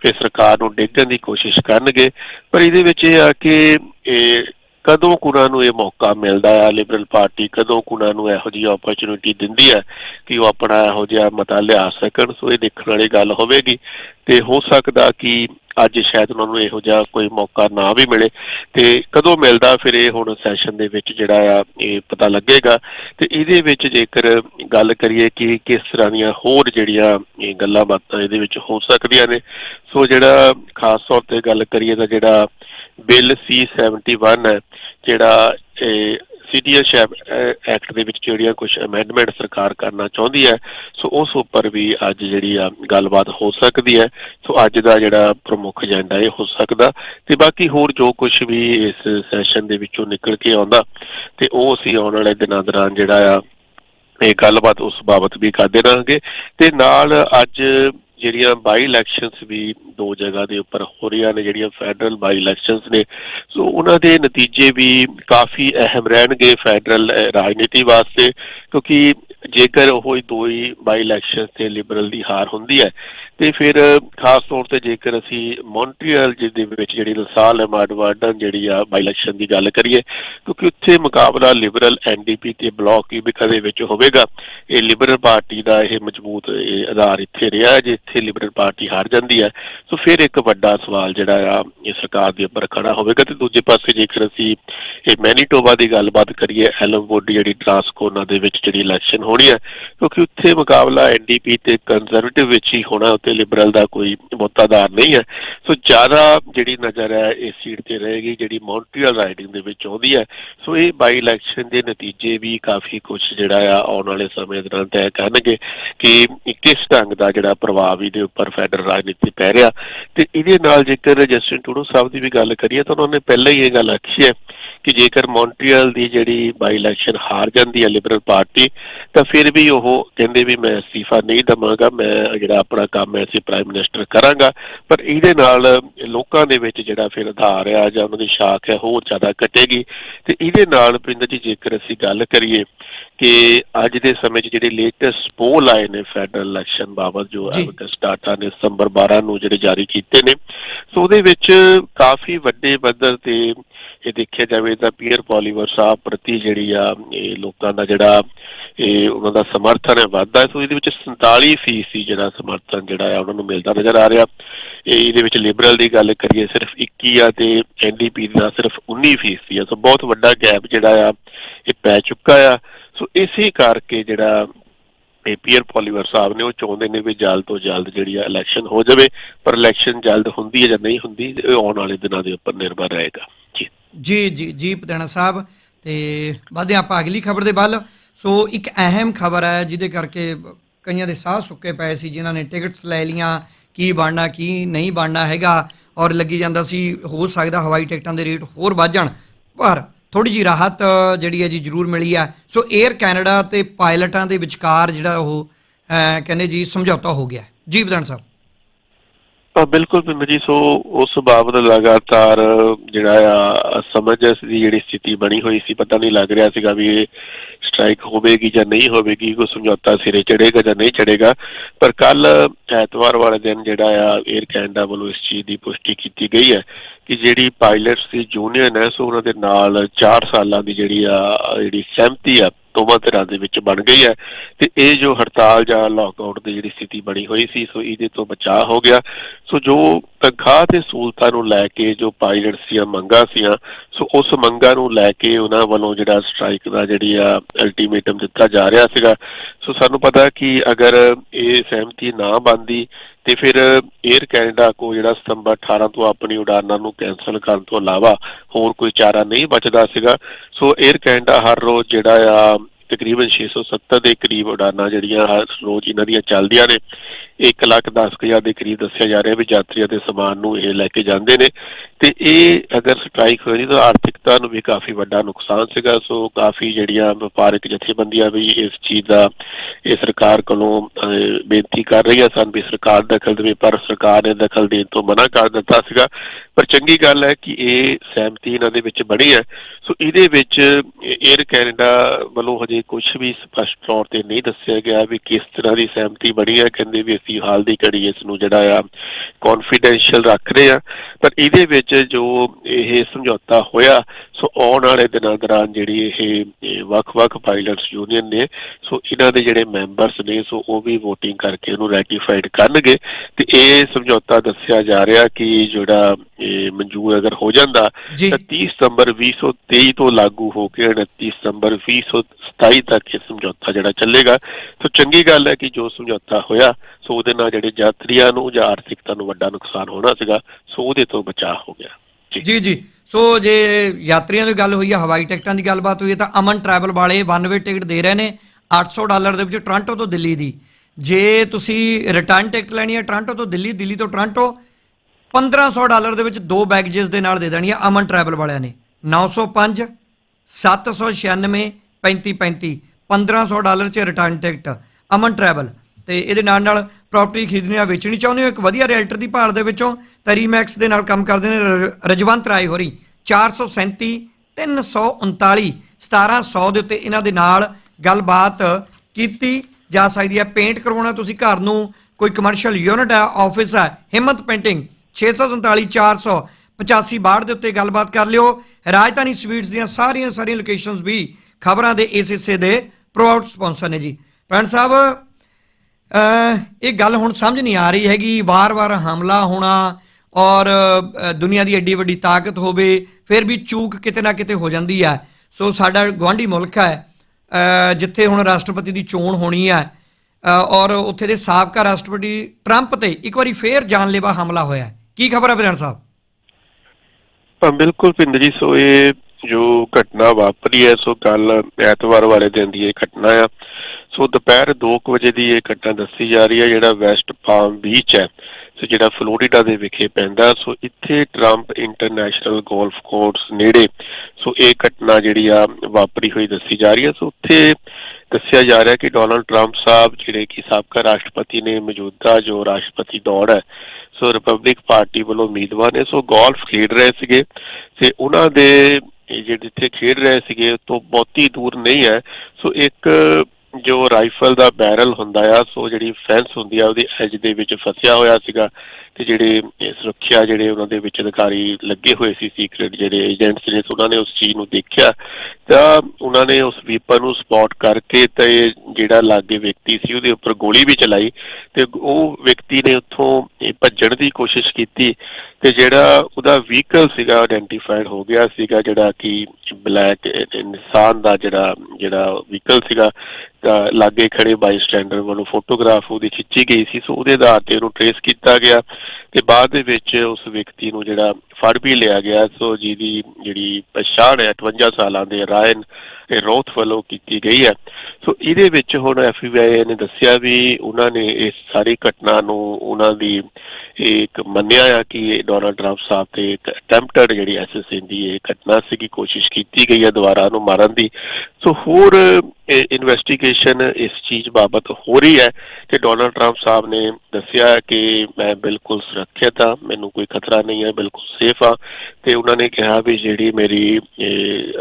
ਫਿਰ ਸਰਕਾਰ ਨੂੰ ਡੇਗਣ ਦੀ ਕੋਸ਼ਿਸ਼ ਕਰਨਗੇ। ਪਰ ਇਹਦੇ ਵਿੱਚ ਇਹ ਆ ਕਿ ਇਹ ਕਦੋਂ ਉਹਨਾਂ ਨੂੰ ਇਹ ਮੌਕਾ ਮਿਲਦਾ ਹੈ ਲਿਬਰਲ ਪਾਰਟੀ ਕਦੋਂ ਉਹਨਾਂ ਨੂੰ ਇਹੋ ਜਿਹੀ ਓਪਰਚ्युनिटी ਦਿੰਦੀ ਹੈ ਕਿ ਉਹ ਆਪਣਾ ਇਹੋ ਜਿਹਾ ਮਤਾ ਲਿਆ ਸਕਣ? ਸੋ ਇਹ ਦੇਖਣ ਵਾਲੀ ਗੱਲ ਹੋਵੇਗੀ ਤੇ ਹੋ ਸਕਦਾ ਕਿ ਅੱਜ ਸ਼ਾਇਦ ਉਹਨਾਂ ਨੂੰ ਇਹੋ ਜਿਹਾ ਕੋਈ ਮੌਕਾ ਨਾ ਵੀ ਮਿਲੇ ਤੇ ਕਦੋਂ ਮਿਲਦਾ ਫਿਰ ਇਹ ਹੁਣ ਸੈਸ਼ਨ ਦੇ ਵਿੱਚ ਜਿਹੜਾ ਆ, ਇਹ ਪਤਾ ਲੱਗੇਗਾ ਤੇ ਇਹਦੇ ਵਿੱਚ ਜੇਕਰ ਗੱਲ ਕਰੀਏ ਕਿ ਕਿਸ ਤਰ੍ਹਾਂ ਦੀਆਂ ਹੋਰ ਜਿਹੜੀਆਂ ਗੱਲਾਂ ਬਾਤਾਂ ਇਹਦੇ ਵਿੱਚ ਹੋ ਸਕਦੀਆਂ ਨੇ, ਸੋ ਜਿਹੜਾ ਖਾਸ ਤੌਰ ਤੇ ਗੱਲ ਕਰੀਏ ਤਾਂ ਜਿਹੜਾ ਬਿੱਲ C71 ਹੈ, ਜਿਹੜਾ ਸੀਡੀਐਸ ਐਕਟ ਦੇ ਵਿੱਚ ਜਿਹੜੀਆਂ ਕੁਝ ਅਮੈਂਡਮੈਂਟ ਸਰਕਾਰ ਕਰਨਾ ਚਾਹੁੰਦੀ ਹੈ, ਸੋ ਉਸ ਉੱਪਰ ਵੀ ਅੱਜ ਜਿਹੜੀ ਆ ਗੱਲਬਾਤ ਹੋ ਸਕਦੀ ਹੈ, ਸੋ ਅੱਜ ਦਾ ਜਿਹੜਾ ਪ੍ਰਮੁੱਖ ਏਜੰਡਾ ਇਹ ਹੋ ਸਕਦਾ, ਤੇ ਬਾਕੀ ਹੋਰ ਜੋ ਕੁਝ ਵੀ ਇਸ ਸੈਸ਼ਨ ਦੇ ਵਿੱਚੋਂ ਨਿਕਲ ਕੇ ਆਉਂਦਾ, ਤੇ ਉਹ ਅਸੀਂ ਆਉਣ ਵਾਲੇ ਦਿਨਾਂ ਦੌਰਾਨ ਜਿਹੜਾ ਆ, ਇਹ ਗੱਲਬਾਤ ਉਸ ਬਾਬਤ ਵੀ ਕਰਦੇ ਰਹਾਂਗੇ, ਤੇ ਨਾਲ ਅੱਜ ਜਿਹੜੀਆਂ ਬਾਈ ਇਲੈਕਸ਼ਨਸ ਵੀ ਦੋ ਜਗ੍ਹਾ ਦੇ ਉੱਪਰ ਹੋ ਰਹੀਆਂ ਨੇ, ਜਿਹੜੀਆਂ ਫੈਡਰਲ ਬਾਈ ਇਲੈਕਸ਼ਨਸ ਨੇ। ਸੋ ਉਹਨਾਂ ਦੇ ਨਤੀਜੇ ਵੀ ਕਾਫੀ ਅਹਿਮ ਰਹਿਣਗੇ ਫੈਡਰਲ ਰਾਜਨੀਤੀ ਵਾਸਤੇ, ਕਿਉਂਕਿ ਜੇਕਰ ਉਹ ਹੀ ਦੋ ਹੀ ਬਾਈ ਇਲੈਕਸ਼ਨ ਤੇ ਲਿਬਰਲ ਦੀ ਹਾਰ ਹੁੰਦੀ ਹੈ ਤੇ ਫਿਰ ਖਾਸ ਤੌਰ ਤੇ ਜੇਕਰ ਅਸੀਂ ਮੌਂਟਰੀਅਲ ਜਿਹਦੇ ਵਿੱਚ ਜਿਹੜੀ ਲਸਾਲ ਐਮਾਡਵਾਰਡਨ ਜਿਹੜੀ ਆ ਬਾਈ ਇਲੈਕਸ਼ਨ ਦੀ ਗੱਲ ਕਰੀਏ, ਕਿਉਂਕਿ ਉੱਥੇ ਮੁਕਾਬਲਾ ਲਿਬਰਲ ਐਨਡੀਪੀ ਤੇ ਬਲਾਕ ਯੂਬਿਕਾ ਦੇ ਵਿੱਚ ਹੋਵੇਗਾ। ਇਹ ਲਿਬਰਲ ਪਾਰਟੀ ਦਾ ਇਹ ਮਜ਼ਬੂਤ ਇਹ ਆਧਾਰ ਇੱਥੇ ਰਿਹਾ ਜੇ ਇੱਥੇ ਲਿਬਰਲ ਪਾਰਟੀ ਹਾਰ ਜਾਂਦੀ ਹੈ ਸੋ ਫਿਰ ਇੱਕ ਵੱਡਾ ਸਵਾਲ ਜਿਹੜਾ ਆ, ਇਹ ਸਰਕਾਰ ਦੇ ਉੱਪਰ ਖੜਾ ਹੋਵੇਗਾ। ਤੇ ਦੂਜੇ ਪਾਸੇ ਜੇਕਰ ਅਸੀਂ ਇਹ ਮੈਨੀਟੋਬਾ ਦੀ ਗੱਲਬਾਤ ਕਰੀਏ ਐਲਮਵੁੱਡ ਜਿਹੜੀ ਟਰਾਂਸਕੋਨਾ ਦੇ ਵਿੱਚ ਜਿਹੜੀ ਇਲੈਕਸ਼ਨ ਹੋਣੀ ਹੈ, ਕਿਉਂਕਿ ਉੱਥੇ ਮੁਕਾਬਲਾ ਐਨਡੀਪੀ ਤੇ ਕੰਜ਼ਰਵੇਟਿਵ ਵਿੱਚ ਹੀ ਹੋਣਾ ਉੱਤੇ ਲਿਬਰਲ ਦਾ ਕੋਈ ਬਹੁਤਾ ਨਹੀਂ ਹੈ। ਸੋ ਜ਼ਿਆਦਾ ਜਿਹੜੀ ਨਜ਼ਰ ਹੈ ਇਸ ਸੀਟ ਤੇ ਰਹੇਗੀ, ਜਿਹੜੀ ਮੌਂਟਰੀਅਲ ਰਾਈਡਿੰਗ ਦੇ ਵਿੱਚ ਆਉਂਦੀ ਹੈ। ਸੋ ਇਹ ਬਾਈ ਇਲੈਕਸ਼ਨ ਦੇ ਨਤੀਜੇ ਵੀ ਕਾਫੀ ਕੁਝ ਜਿਹੜਾ ਆ ਆਉਣ ਵਾਲੇ ਸਮੇਂ ਦੌਰਾਨ ਤੈਅ ਕਰਨਗੇ ਕਿ ਕਿਸ ਢੰਗ ਦਾ ਜਿਹੜਾ ਪ੍ਰਭਾਵ ਇਹਦੇ ਉੱਪਰ ਫੈਡਰਲ ਰਾਜਨੀਤੀ ਪੈ ਰਿਹਾ। ਤੇ ਇਹਦੇ ਨਾਲ ਜੇਕਰ ਜਸਟਿਨ ਟੂਡੋ ਸਾਹਿਬ ਦੀ ਵੀ ਗੱਲ ਕਰੀਏ, ਤਾਂ ਉਹਨਾਂ ਨੇ ਪਹਿਲਾਂ ਹੀ ਇਹ ਗੱਲ ਆਖੀ ਹੈ ਕਿ ਜੇਕਰ ਮੌਂਟਰੀਅਲ ਦੀ ਜਿਹੜੀ ਬਾਈ ਇਲੈਕਸ਼ਨ ਹਾਰ ਜਾਂਦੀ ਹੈ ਲਿਬਰਲ ਪਾਰਟੀ ਤਾਂ ਫਿਰ ਵੀ ਉਹ ਕਹਿੰਦੇ ਵੀ ਮੈਂ ਅਸਤੀਫਾ ਨਹੀਂ ਦਵਾਂਗਾ, ਮੈਂ ਜਿਹੜਾ ਆਪਣਾ ਕੰਮ ਹੈ ਸੀ ਪ੍ਰਾਈਮ ਮਿਨਿਸਟਰ ਕਰਾਂਗਾ। ਪਰ ਇਹਦੇ ਨਾਲ ਲੋਕਾਂ ਦੇ ਵਿੱਚ ਜਿਹੜਾ ਫਿਰ ਆਧਾਰ ਆ ਜਾਂ ਉਹਨਾਂ ਦੀ ਸ਼ਾਖ ਹੈ, ਹੋਰ ਜ਼ਿਆਦਾ ਘਟੇਗੀ। ਤੇ ਇਹਦੇ ਨਾਲ ਪਿੰਡ ਜੀ ਜੇਕਰ ਅਸੀਂ ਗੱਲ ਕਰੀਏ ਕਿ ਅੱਜ ਦੇ ਸਮੇਂ 'ਚ ਜਿਹੜੇ ਲੇਟੈਸਟ ਪੋਲ ਆਏ ਨੇ ਫੈਡਰਲ ਇਲੈਕਸ਼ਨ ਬਾਬਤ ਜੋ। ਐਵਕਸ ਡਾਟਾ ਨੇ ਦਸੰਬਰ 12 ਨੂੰ ਜਿਹੜੇ ਜਾਰੀ ਕੀਤੇ ਨੇ ਸੋ ਉਹਦੇ ਵਿੱਚ ਕਾਫੀ ਵੱਡੇ ਪੱਧਰ ਤੇ ਇਹ ਦੇਖਿਆ ਜਾਵੇ ਤਾਂ ਪੀਅਰ ਪੋਲੀਵਰ ਸਾਹਿਬ ਪ੍ਰਤੀ ਜਿਹੜੀ ਆ ਇਹ ਲੋਕਾਂ ਦਾ ਜਿਹੜਾ ਇਹ ਉਹਨਾਂ ਦਾ ਸਮਰਥਨ ਹੈ ਵੱਧਦਾ ਸੋ ਇਹਦੇ ਵਿੱਚ 47 ਫੀਸਦੀ ਜਿਹੜਾ ਸਮਰਥਨ ਜਿਹੜਾ ਆ ਉਹਨਾਂ ਨੂੰ ਮਿਲਦਾ ਨਜ਼ਰ ਆ ਰਿਹਾ। ਇਹ ਇਹਦੇ ਵਿੱਚ ਲਿਬਰਲ ਦੀ ਗੱਲ ਕਰੀਏ ਸਿਰਫ 21 ਆ ਤੇ ਐਨਡੀਪੀ ਦਾ ਸਿਰਫ 19 ਫੀਸਦੀ ਆ। ਸੋ ਬਹੁਤ ਵੱਡਾ ਗੈਪ ਜਿਹੜਾ ਆ ਇਹ ਪੈ ਚੁੱਕਾ ਆ। ਸੋ ਇਸੇ ਕਰਕੇ ਜਿਹੜਾ ਪੀਅਰ ਪੋਲੀਵਰ ਸਾਹਿਬ ਨੇ ਉਹ ਚਾਹੁੰਦੇ ਨੇ ਵੀ ਜਲਦ ਤੋਂ ਜਲਦ ਜਿਹੜੀ ਆ ਇਲੈਕਸ਼ਨ ਹੋ ਜਾਵੇ, ਪਰ ਇਲੈਕਸ਼ਨ ਜਲਦ ਹੁੰਦੀ ਹੈ ਜਾਂ ਨਹੀਂ ਹੁੰਦੀ, ਇਹ ਆਉਣ ਵਾਲੇ ਦਿਨਾਂ ਦੇ ਉੱਪਰ ਨਿਰਭਰ ਰਹੇਗਾ। ਜੀ। ਜੀ ਜੀ ਜੀ ਪਟਾਣਾ ਸਾਹਿਬ, ਤੇ ਵਧਦੇ ਆਪਾਂ ਅਗਲੀ ਖਬਰ ਦੇ ਵੱਲ। ਸੋ ਇੱਕ ਅਹਿਮ ਖਬਰ ਹੈ, ਜਿਹਦੇ ਕਰਕੇ ਕਈਆਂ ਦੇ ਸਾਹ ਸੁੱਕੇ ਪਏ ਸੀ, ਜਿਨ੍ਹਾਂ ਨੇ ਟਿਕਟਸ ਲੈ ਲੀਆਂ ਕੀ ਬਣਨਾ, ਕੀ ਨਹੀਂ ਬਣਨਾ ਹੈਗਾ, ਔਰ ਲੱਗੀ ਜਾਂਦਾ ਸੀ, ਹੋ ਸਕਦਾ ਹਵਾਈ ਟਿਕਟਾਂ ਦੇ ਰੇਟ ਹੋਰ ਵੱਧ ਜਾਣ, ਪਰ ਥੋੜੀ ਜੀ ਰਾਹਤ ਜਿਹੜੀ ਹੈ ਜੀ ਜ਼ਰੂਰ ਮਿਲੀ ਆ। ਸੋ 에ਅਰ ਕੈਨੇਡਾ ਤੇ ਪਾਇਲਟਾਂ ਦੇ ਵਿਚਕਾਰ ਜਿਹੜਾ ਉਹ ਕਹਿੰਦੇ ਜੀ ਸਮਝੌਤਾ ਹੋ ਗਿਆ। ਜੀ, ਵਿਧਾਨ ਸਾਹਿਬ ਤਾਂ ਬਿਲਕੁਲ ਪਿੰਦਰ ਜੀ, ਸੋ ਉਸ ਬਾਬਤ ਲਗਾਤਾਰ ਜਿਹੜਾ ਆ, ਸਮਝ ਦੀ ਜਿਹੜੀ ਸਥਿਤੀ ਬਣੀ ਹੋਈ ਸੀ, ਪਤਾ ਨਹੀਂ ਲੱਗ ਰਿਹਾ ਸੀਗਾ ਵੀ ਇਹ ਸਟ੍ਰਾਈਕ ਹੋਵੇਗੀ ਜਾਂ ਨਹੀਂ ਹੋਵੇਗੀ, ਕੋਈ ਸਮਝੌਤਾ ਸਿਰੇ ਚੜੇਗਾ ਜਾਂ ਨਹੀਂ ਚੜੇਗਾ ਪਰ ਕੱਲ ਐਤਵਾਰ ਵਾਲੇ ਦਿਨ ਜਿਹੜਾ ਆ 에ਅਰ ਕੈਨੇਡਾ ਵੱਲੋਂ ਇਸ ਚੀਜ਼ ਦੀ ਪੁਸ਼ਟੀ ਕੀਤੀ ਗਈ ਹੈ ਕਿ ਜਿਹੜੀ ਪਾਇਲਟਸ ਦੀ ਯੂਨੀਅਨ ਹੈ ਸੋ ਉਹਨਾਂ ਦੇ ਨਾਲ 4 ਸਾਲਾਂ ਦੀ ਜਿਹੜੀ ਆ, ਜਿਹੜੀ ਸਹਿਮਤੀ ਆ ਦੋਵਾਂ ਧਿਰਾਂ ਦੇ ਵਿੱਚ ਬਣ ਗਈ ਹੈ ਤੇ ਇਹ ਜੋ ਹੜਤਾਲ ਜਾਂ ਲੌਕਆਊਟ ਦੀ ਜਿਹੜੀ ਸਥਿਤੀ ਬਣੀ ਹੋਈ ਸੀ, ਸੋ ਇਹਦੇ ਤੋਂ ਬਚਾਅ ਹੋ ਗਿਆ। ਸੋ ਜੋ ਤਨਖਾਹ ਤੇ ਸਹੂਲਤਾਂ ਨੂੰ ਲੈ ਕੇ ਜੋ ਪਾਇਲਟਸ ਦੀਆਂ ਮੰਗਾਂ ਸੀਆਂ, ਸੋ ਉਸ ਮੰਗਾਂ ਨੂੰ ਲੈ ਕੇ ਉਹਨਾਂ ਵੱਲੋਂ ਜਿਹੜਾ ਸਟ੍ਰਾਈਕ ਦਾ ਜਿਹੜੀ ਆ ਅਲਟੀਮੇਟਮ ਦਿੱਤਾ ਜਾ ਰਿਹਾ ਸੀਗਾ। ਸੋ ਸਾਨੂੰ ਪਤਾ ਕਿ ਅਗਰ ਇਹ ਸਹਿਮਤੀ ਨਾ ਬਣਦੀ, ਤੇ ਫਿਰ 에ਅਰ ਕੈਨੇਡਾ ਕੋ ਜਿਹੜਾ ਸਤੰਬਰ 18 ਤੋਂ ਆਪਣੀ ਉਡਾਨਾਂ ਨੂੰ ਕੈਨਸਲ ਕਰਨ ਤੋਂ ਇਲਾਵਾ ਹੋਰ ਕੋਈ ਚਾਰਾ ਨਹੀਂ ਬਚਦਾ ਸੀਗਾ। ਸੋ 에ਅਰ ਕੈਨੇਡਾ ਹਰ ਰੋਜ਼ ਜਿਹੜਾ ਆ ਤਕਰੀਬਨ 670 ਦੇ ਕਰੀਬ ਉਡਾਨਾਂ ਜਿਹੜੀਆਂ ਹਰ ਰੋਜ਼ ਇਹਨਾਂ ਦੀਆਂ ਚੱਲਦੀਆਂ ਨੇ। 1 ਲੱਖ 10 ਹਜ਼ਾਰ ਦੇ ਕਰੀਬ ਦੱਸਿਆ ਜਾ ਰਿਹਾ ਵੀ ਯਾਤਰੀਆਂ ਦੇ ਸਮਾਨ ਨੂੰ ਇਹ ਲੈ ਕੇ ਜਾਂਦੇ ਨੇ। ਤੇ ਇਹ ਅਗਰ ਸਟ੍ਰਾਈਕ ਹੋਈ ਤਾਂ ਆਰਥਿਕਤਾ ਨੂੰ ਵੀ ਕਾਫੀ ਵੱਡਾ ਨੁਕਸਾਨ ਸੀਗਾ। ਸੋ ਕਾਫੀ ਜਿਹੜੀਆਂ ਵਪਾਰਕ ਜਥੇਬੰਦੀਆਂ ਵੀ ਇਸ ਚੀਜ਼ ਦਾ, ਇਹ ਸਰਕਾਰ ਕੋਲੋਂ ਬੇਨਤੀ ਕਰ ਰਹੀਆਂ ਸਨ ਵੀ ਸਰਕਾਰ ਦਖਲ ਦੇਵੇ, ਪਰ ਸਰਕਾਰ ਨੇ ਦਖਲ ਦੇਣ ਤੋਂ ਮਨਾ ਕਰ ਦਿੱਤਾ ਸੀਗਾ। ਪਰ ਚੰਗੀ ਗੱਲ ਹੈ ਕਿ ਇਹ ਸਹਿਮਤੀ ਇਹਨਾਂ ਦੇ ਵਿੱਚ ਬਣੀ ਹੈ। ਸੋ ਇਹਦੇ ਵਿੱਚ 에ਅਰ ਕੈਨੇਡਾ ਵੱਲੋਂ ਹਜੇ ਕੁਝ ਵੀ ਸਪਸ਼ਟ ਤੌਰ ਤੇ ਨਹੀਂ ਦੱਸਿਆ ਗਿਆ ਵੀ ਕਿਸ ਤਰ੍ਹਾਂ ਦੀ ਸਹਿਮਤੀ ਬਣੀ ਹੈ। ਕਹਿੰਦੇ ਵੀ ਅਸੀਂ ਹਾਲ ਦੀ ਘੜੀ ਇਸ ਨੂੰ ਜਿਹੜਾ ਆ ਕੌਨਫੀਡੈਂਸ਼ੀਅਲ ਰੱਖ ਰਹੇ ਆ। ਪਰ ਇਹਦੇ ਵਿੱਚ ਜੋ ਇਹ ਸਮਝੌਤਾ ਹੋਇਆ ਸੋ ਆਉਣ ਵਾਲੇ ਦਿਨਾਂ ਦੌਰਾਨ ਜਿਹੜੀ ਇਹ ਵੱਖ-ਵੱਖ ਪਾਇਲਟਸ ਯੂਨੀਅਨ ਨੇ ਸੋ ਇਹਨਾਂ ਦੇ ਜਿਹੜੇ ਮੈਂਬਰਸ ਨੇ ਸੋ ਉਹ ਵੀ VOTING ਕਰਕੇ ਉਹਨੂੰ ਰੈਟੀਫਾਈਡ ਕਰਨਗੇ। ਤੇ ਇਹ ਸਮਝੌਤਾ ਦੱਸਿਆ ਜਾ ਰਿਹਾ ਕਿ ਜਿਹੜਾ ਇਹ ਮਨਜ਼ੂਰ ਅਗਰ ਹੋ ਜਾਂਦਾ ਤਾਂ 30 ਸਤੰਬਰ 2023 ਤੋਂ ਲਾਗੂ ਹੋ ਕੇ 29 ਸਤੰਬਰ 2027 ਤੱਕ ਇਹ ਸਮਝੌਤਾ ਜਿਹੜਾ ਚੱਲੇਗਾ। ਸੋ ਚੰਗੀ ਗੱਲ ਹੈ ਕਿ ਜੋ ਸਮਝੌਤਾ ਹੋਇਆ, ਸੋ ਉਹਦੇ ਨਾਲ ਜਿਹੜੇ ਯਾਤਰੀਆਂ ਨੂੰ ਜਾਂ ਆਰਥਿਕਤਾ ਨੂੰ ਵੱਡਾ ਨੁਕਸਾਨ ਹੋਣਾ ਸੀਗਾ, ਸੋ ਉਹਦੇ ਤੋਂ ਬਚਾਅ ਹੋ ਗਿਆ। ਜੀ। ਜੀ ਸੋ ਜੇ ਯਾਤਰੀਆਂ ਦੀ ਗੱਲ ਹੋਈ ਹੈ, ਹਵਾਈ ਟਿਕਟਾਂ ਦੀ ਗੱਲਬਾਤ ਹੋਈ ਹੈ, ਤਾਂ ਅਮਨ ਟਰੈਵਲ ਵਾਲੇ ਵਨ ਵੇ ਟਿਕਟ ਦੇ ਰਹੇ ਨੇ 800 ਡਾਲਰ ਦੇ ਵਿੱਚ ਟੋਰਾਂਟੋ ਤੋਂ ਦਿੱਲੀ ਦੀ। ਜੇ ਤੁਸੀਂ ਰਿਟਰਨ ਟਿਕਟ ਲੈਣੀ ਹੈ ਟੋਰਾਂਟੋ ਤੋਂ ਦਿੱਲੀ ਦਿੱਲੀ ਤੋਂ ਟੋਰਾਂਟੋ 1500 ਡਾਲਰ ਦੇ ਵਿੱਚ ਦੋ ਬੈਗੇजेस ਦੇ ਨਾਲ ਦੇ ਦੇਣੀ ਹੈ ਅਮਨ ਟਰੈਵਲ ਵਾਲਿਆਂ ਨੇ। 905 796 3535 1500 ਡਾਲਰ ਚ ਰਿਟਰਨ ਟਿਕਟ ਅਮਨ ਟਰੈਵਲ ਤੇ ਇਹਦੇ ਨਾਲ ਨਾਲ ਪ੍ਰਾਪਰਟੀ ਖਰੀਦਣੀ ਆ, ਵੇਚਣੀ ਚਾਹੁੰਦੇ ਹੋ? ਇੱਕ ਵਧੀਆ ਰੀਅਲਟਰ ਦੀ ਭਾਲ ਦੇ ਵਿੱਚੋਂ ਤਾਂ ਰੀਮੈਕਸ ਦੇ ਨਾਲ ਕੰਮ ਕਰਦੇ ਨੇ, ਰ- ਰਜਵੰਤ ਰਾਏ ਹੋਰੀ। 437 339 1700 ਦੇ ਉੱਤੇ ਇਹਨਾਂ ਦੇ ਨਾਲ ਗੱਲਬਾਤ ਕੀਤੀ ਜਾ ਸਕਦੀ ਹੈ। ਪੇਂਟ ਕਰਵਾਉਣਾ ਤੁਸੀਂ ਘਰ ਨੂੰ, ਕੋਈ ਕਮਰਸ਼ੀਅਲ ਯੂਨਿਟ ਹੈ ਆਫਿਸ ਹੈ, ਹਿੰਮਤ ਪੇਂਟਿੰਗ 647 400 8562 ਦੇ ਉੱਤੇ ਗੱਲਬਾਤ ਕਰ ਲਿਓ। ਰਾਜਧਾਨੀ ਸਵੀਟਸ ਦੀਆਂ ਸਾਰੀਆਂ ਸਾਰੀਆਂ ਲੋਕੇਸ਼ਨਸ ਵੀ ਖਬਰਾਂ ਦੇ ਇਸ ਹਿੱਸੇ ਦੇ ਪ੍ਰਾਊਡ ਸਪਾਂਸਰ ਨੇ ਜੀ। ਭੈਣ ਸਾਹਿਬ ਇਹ ਗੱਲ ਹੁਣ ਸਮਝ ਨਹੀਂ ਆ ਰਹੀ ਹੈਗੀ। ਵਾਰ-ਵਾਰ ਹਮਲਾ ਹੋਣਾ ਔਰ ਅਹ, ਦੁਨੀਆ ਦੀ ਐਡੀ ਵੱਡੀ ਤਾਕਤ ਹੋਵੇ ਫਿਰ ਵੀ ਚੂਕ ਕਿਤੇ ਨਾ ਕਿਤੇ ਹੋ ਜਾਂਦੀ ਹੈ ਸੋ ਸਾਡਾ ਗਵਾਂਢੀ ਮੁਲਕ ਹੈ ਜਿੱਥੇ ਹੁਣ ਰਾਸ਼ਟਰਪਤੀ ਦੀ ਚੋਣ ਹੋਣੀ ਹੈ ਔਰ ਉੱਥੇ ਦੇ ਸਾਬਕਾ ਰਾਸ਼ਟਰਪਤੀ ਟਰੰਪ ਤੇ ਇੱਕ ਵਾਰੀ ਫੇਰ ਜਾਨਲੇਵਾ ਹਮਲਾ ਹੋਇਆ। ਕੀ ਖਬਰ ਹੈ ਬਿਰਨ ਸਾਹਿਬ? ਬਿਲਕੁਲ ਪਿੰਡ ਜੀ ਸੋ ਇਹ ਜੋ ਘਟਨਾ ਵਾਪਰੀ ਹੈ, ਸੋ ਕੱਲ ਐਤਵਾਰ ਵਾਲੇ ਦਿਨ ਦੀ ਇਹ ਘਟਨਾ ਆ। ਸੋ ਦੁਪਹਿਰ 2 ਵਜੇ ਦੀ ਇਹ ਘਟਨਾ ਦੱਸੀ ਜਾ ਰਹੀ ਹੈ, ਜਿਹੜਾ ਵੈਸਟ ਪਾਮ ਬੀਚ ਹੈ, ਸੋ ਜਿਹੜਾ ਫਲੋਰੀਡਾ ਦੇ ਵਿਖੇ ਪੈਂਦਾ। ਸੋ ਇੱਥੇ ਟਰੰਪ ਇੰਟਰਨੈਸ਼ਨਲ ਗੋਲਫ ਕੋਰਸ ਨੇੜੇ, ਸੋ ਇਹ ਘਟਨਾ ਜਿਹੜੀ ਆ, ਵਾਪਰੀ ਹੋਈ ਦੱਸੀ ਜਾ ਰਹੀ ਹੈ। ਸੋ ਉੱਥੇ ਦੱਸਿਆ ਜਾ ਰਿਹਾ ਕਿ ਡੋਨਲਡ ਟਰੰਪ ਸਾਹਿਬ, ਜਿਹੜੇ ਕਿ ਸਾਬਕਾ ਰਾਸ਼ਟਰਪਤੀ ਨੇ ਮੌਜੂਦਾ ਜੋ ਰਾਸ਼ਟਰਪਤੀ ਦੌੜ ਹੈ, ਸੋ ਰਿਪਬਲਿਕ ਪਾਰਟੀ ਵੱਲੋਂ ਉਮੀਦਵਾਰ ਨੇ, ਸੋ ਗੋਲਫ ਖੇਡ ਰਹੇ ਸੀਗੇ। ਤੇ ਉਹਨਾਂ ਦੇ ਇਹ ਜਿਹੜੇ ਜਿੱਥੇ ਖੇਡ ਰਹੇ ਸੀਗੇ ਤੋਂ ਬਹੁਤੀ ਦੂਰ ਨਹੀਂ ਹੈ। ਸੋ ਇੱਕ ਜੋ ਰਾਈਫਲ ਦਾ ਬੈਰਲ ਹੁੰਦਾ ਆ, ਸੋ ਜਿਹੜੀ ਫੈਂਸ ਹੁੰਦੀ ਆ, ਉਹਦੀ ਐਜ ਦੇ ਵਿੱਚ ਫਸਿਆ ਹੋਇਆ ਸੀਗਾ ਤੇ ਜਿਹੜੇ ਸੁਰੱਖਿਆ ਜਿਹੜੇ ਉਹਨਾਂ ਦੇ ਵਿੱਚ ਅਧਿਕਾਰੀ ਲੱਗੇ ਹੋਏ ਸੀ ਸੀਕ੍ਰੀਟ ਜਿਹੜੇ ਏਜੰਟਸ ਨੇ ਉਹਨਾਂ ਨੇ ਉਸ ਚੀਜ਼ ਨੂੰ ਦੇਖਿਆ। ਤਾਂ ਉਹਨਾਂ ਨੇ ਉਸ ਵੀਪਰ ਨੂੰ ਸਪੌਟ ਕਰਕੇ ਤੇ ਜਿਹੜਾ ਲਾਗੇ ਵਿਅਕਤੀ ਸੀ ਉਹਦੇ ਉੱਪਰ ਗੋਲੀ ਵੀ ਚਲਾਈ ਤੇ ਉਹ ਵਿਅਕਤੀ ਨੇ ਉੱਥੋਂ ਭੱਜਣ ਦੀ ਕੋਸ਼ਿਸ਼ ਕੀਤੀ ਤੇ ਜਿਹੜਾ ਉਹਦਾ ਵਹੀਕਲ ਸੀਗਾ ਆਇਡੈਂਟੀਫਾਈਡ ਹੋ ਗਿਆ ਸੀਗਾ ਜਿਹੜਾ ਕਿ ਬਲੈਕ ਨਿਸ਼ਾਨ ਦਾ ਜਿਹੜਾ ਜਿਹੜਾ ਵਹੀਕਲ ਸੀਗਾ ਲਾਗੇ ਖੜੇ ਬਾਈ ਸਟੈਂਡਰ ਵੱਲੋਂ ਫੋਟੋਗ੍ਰਾਫ ਉਹਦੀ ਖਿੱਚੀ ਗਈ ਸੀ, ਸੋ ਉਹਦੇ ਆਧਾਰ ਤੇ ਉਹਨੂੰ ਟਰੇਸ ਕੀਤਾ ਗਿਆ ਤੇ ਬਾਅਦ ਦੇ ਵਿੱਚ ਉਸ ਵਿਅਕਤੀ ਨੂੰ ਜਿਹੜਾ ਫੜ ਵੀ ਲਿਆ ਗਿਆ। ਸੋ ਜਿਹਦੀ ਜਿਹੜੀ ਪਛਾਣ ਹੈ 58 ਸਾਲਾਂ ਦੇ ਰਾਇਨ ਰੋਥ ਵੱਲੋਂ ਕੀਤੀ ਗਈ ਹੈ। ਸੋ ਇਹਦੇ ਵਿੱਚ ਹੁਣ ਐਫਬੀਆਈ ਨੇ ਦੱਸਿਆ ਵੀ ਉਹਨਾਂ ਨੇ ਇਸ ਸਾਰੀ ਘਟਨਾ ਨੂੰ ਉਹਨਾਂ ਦੀ ਇੱਕ ਮੰਨਿਆ ਆ ਕਿ ਇਹ ਡੋਨਾਲਡ ਟਰੰਪ ਸਾਹਿਬ ਤੇ ਇੱਕ ਅਟੈਂਪਟਡ ਜਿਹੜੀ ਐਸਐਸਐਨ ਦੀ ਇਹ ਘਟਨਾ ਸੀ ਕਿ ਕੋਸ਼ਿਸ਼ ਕੀਤੀ ਗਈ ਹੈ ਦੁਬਾਰਾ ਨੂੰ ਮਾਰਨ ਦੀ। ਸੋ ਹੋਰ ਇਨਵੈਸਟੀਗੇਸ਼ਨ ਇਸ ਚੀਜ਼ ਬਾਬਤ ਹੋ ਰਹੀ ਹੈ। ਕਿ ਡੋਨਾਲਡ ਟਰੰਪ ਸਾਹਿਬ ਨੇ ਦੱਸਿਆ ਕਿ ਮੈਂ ਬਿਲਕੁਲ ਸੁਰੱਖਿਅਤ ਹਾਂ, ਮੈਨੂੰ ਕੋਈ ਖਤਰਾ ਨਹੀਂ ਹੈ, ਬਿਲਕੁਲ ਸੇਫ ਆ ਤੇ ਉਹਨਾਂ ਨੇ ਕਿਹਾ ਵੀ ਜਿਹੜੀ ਮੇਰੀ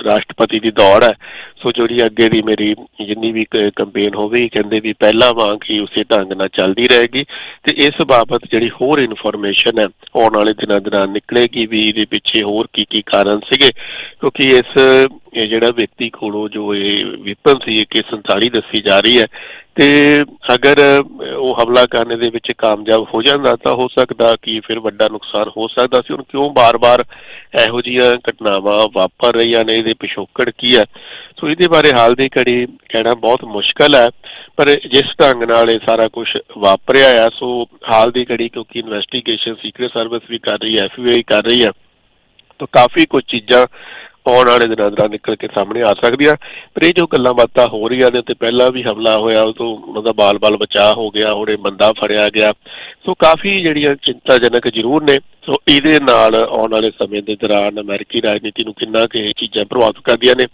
ਰਾਸ਼ਟਰਪਤੀ ਦੀ ਦੌੜ ਹੈ, ਸੋ ਜਿਹੜੀ ਅੱਗੇ ਦੀ ਮੇਰੀ ਜਿੰਨੀ ਵੀ ਕੰਪੇਨ ਹੋਵੇ ਕਹਿੰਦੇ ਵੀ ਪਹਿਲਾਂ ਵਾਂਗ ਹੀ ਉਸੇ ਢੰਗ ਨਾਲ ਚੱਲਦੀ ਰਹੇਗੀ ਤੇ ਇਸ ਬਾਬਤ ਜਿਹੜੀ ਹੋਰ ਇਨਫੋਰਮੇਸ਼ਨ ਹੈ, ਆਉਣ ਵਾਲੇ ਦਿਨਾਂ ਦੌਰਾਨ ਨਿਕਲੇਗੀ ਵੀ ਇਹਦੇ ਪਿੱਛੇ ਹੋਰ ਕੀ ਕੀ ਕਾਰਨ ਸੀਗੇ, ਕਿਉਂਕਿ ਇਸ ਜਿਹੜਾ ਵਿਅਕਤੀ ਕੋਲੋਂ ਜੋ ਇਹ ਵਿਪਨ ਸੀ, ਇਹ ਕਿ 47 ਦੱਸੀ ਜਾ ਰਹੀ ਹੈ ਤੇ ਅਗਰ ਉਹ ਹਮਲਾ ਕਰਨ ਦੇ ਵਿੱਚ ਕਾਮਯਾਬ ਹੋ ਜਾਂਦਾ ਤਾਂ ਹੋ ਸਕਦਾ ਕਿ ਫਿਰ ਵੱਡਾ ਨੁਕਸਾਨ ਹੋ ਸਕਦਾ ਸੀ। ਹੁਣ ਕਿਉਂ ਬਾਰ-ਬਾਰ ਇਹੋ ਜਿਹੀਆਂ ਘਟਨਾਵਾਂ ਵਾਪਰ ਰਹੀਆਂ ਨੇ? ਇਹਦੇ ਪਿਛੋਕੜ ਕੀ ਹੈ? ਸੋ ਇਹਦੇ ਬਾਰੇ ਹਾਲ ਦੀ ਘੜੀ ਕਹਿਣਾ ਬਹੁਤ ਮੁਸ਼ਕਲ ਹੈ, ਪਰ ਜਿਸ ਢੰਗ ਨਾਲ ਇਹ ਸਾਰਾ ਕੁਝ ਵਾਪਰਿਆ ਆ, ਸੋ ਹਾਲ ਦੀ ਘੜੀ ਕਿਉਂਕਿ ਇਨਵੈਸਟੀਗੇਸ਼ਨ ਸੀਕ੍ਰੀਟ ਸਰਵਿਸ ਵੀ ਕਰ ਰਹੀ ਹੈ ਐਫਬੀਆਈ ਕਰ ਰਹੀ ਹੈ, ਤਾਂ ਕਾਫੀ ਕੁਝ ਚੀਜ਼ਾਂ ਆਉਣ ਵਾਲੇ ਦਿਨਾਂ ਦੌਰਾਨ ਨਿਕਲ ਕੇ ਸਾਹਮਣੇ ਆ ਸਕਦੀਆਂ। ਪਰ ਇਹ ਜੋ ਗੱਲਾਂ ਬਾਤਾਂ ਹੋ ਰਹੀਆਂ ਨੇ ਤੇ ਪਹਿਲਾਂ ਵੀ ਹਮਲਾ ਹੋਇਆ ਉਹ ਤੋਂ ਉਹਨਾਂ ਦਾ ਬਾਲ-ਬਾਲ ਬਚਾਅ ਹੋ ਗਿਆ ਉਹਦੇ ਬੰਦਾ ਫੜਿਆ ਗਿਆ। ਸੋ ਕਾਫੀ ਜਿਹੜੀਆਂ ਚਿੰਤਾਜਨਕ ਜ਼ਰੂਰ ਨੇ। ਸੋ ਇਹਦੇ ਨਾਲ ਆਉਣ ਵਾਲੇ ਸਮੇਂ ਦੇ ਦੌਰਾਨ ਅਮਰੀਕੀ ਰਾਜਨੀਤੀ ਨੂੰ ਕਿੰਨਾ ਕਿ ਇਹ ਚੀਜ਼ਾਂ ਪ੍ਰਭਾਵਿਤ ਕਰਦੀਆਂ ਨੇ।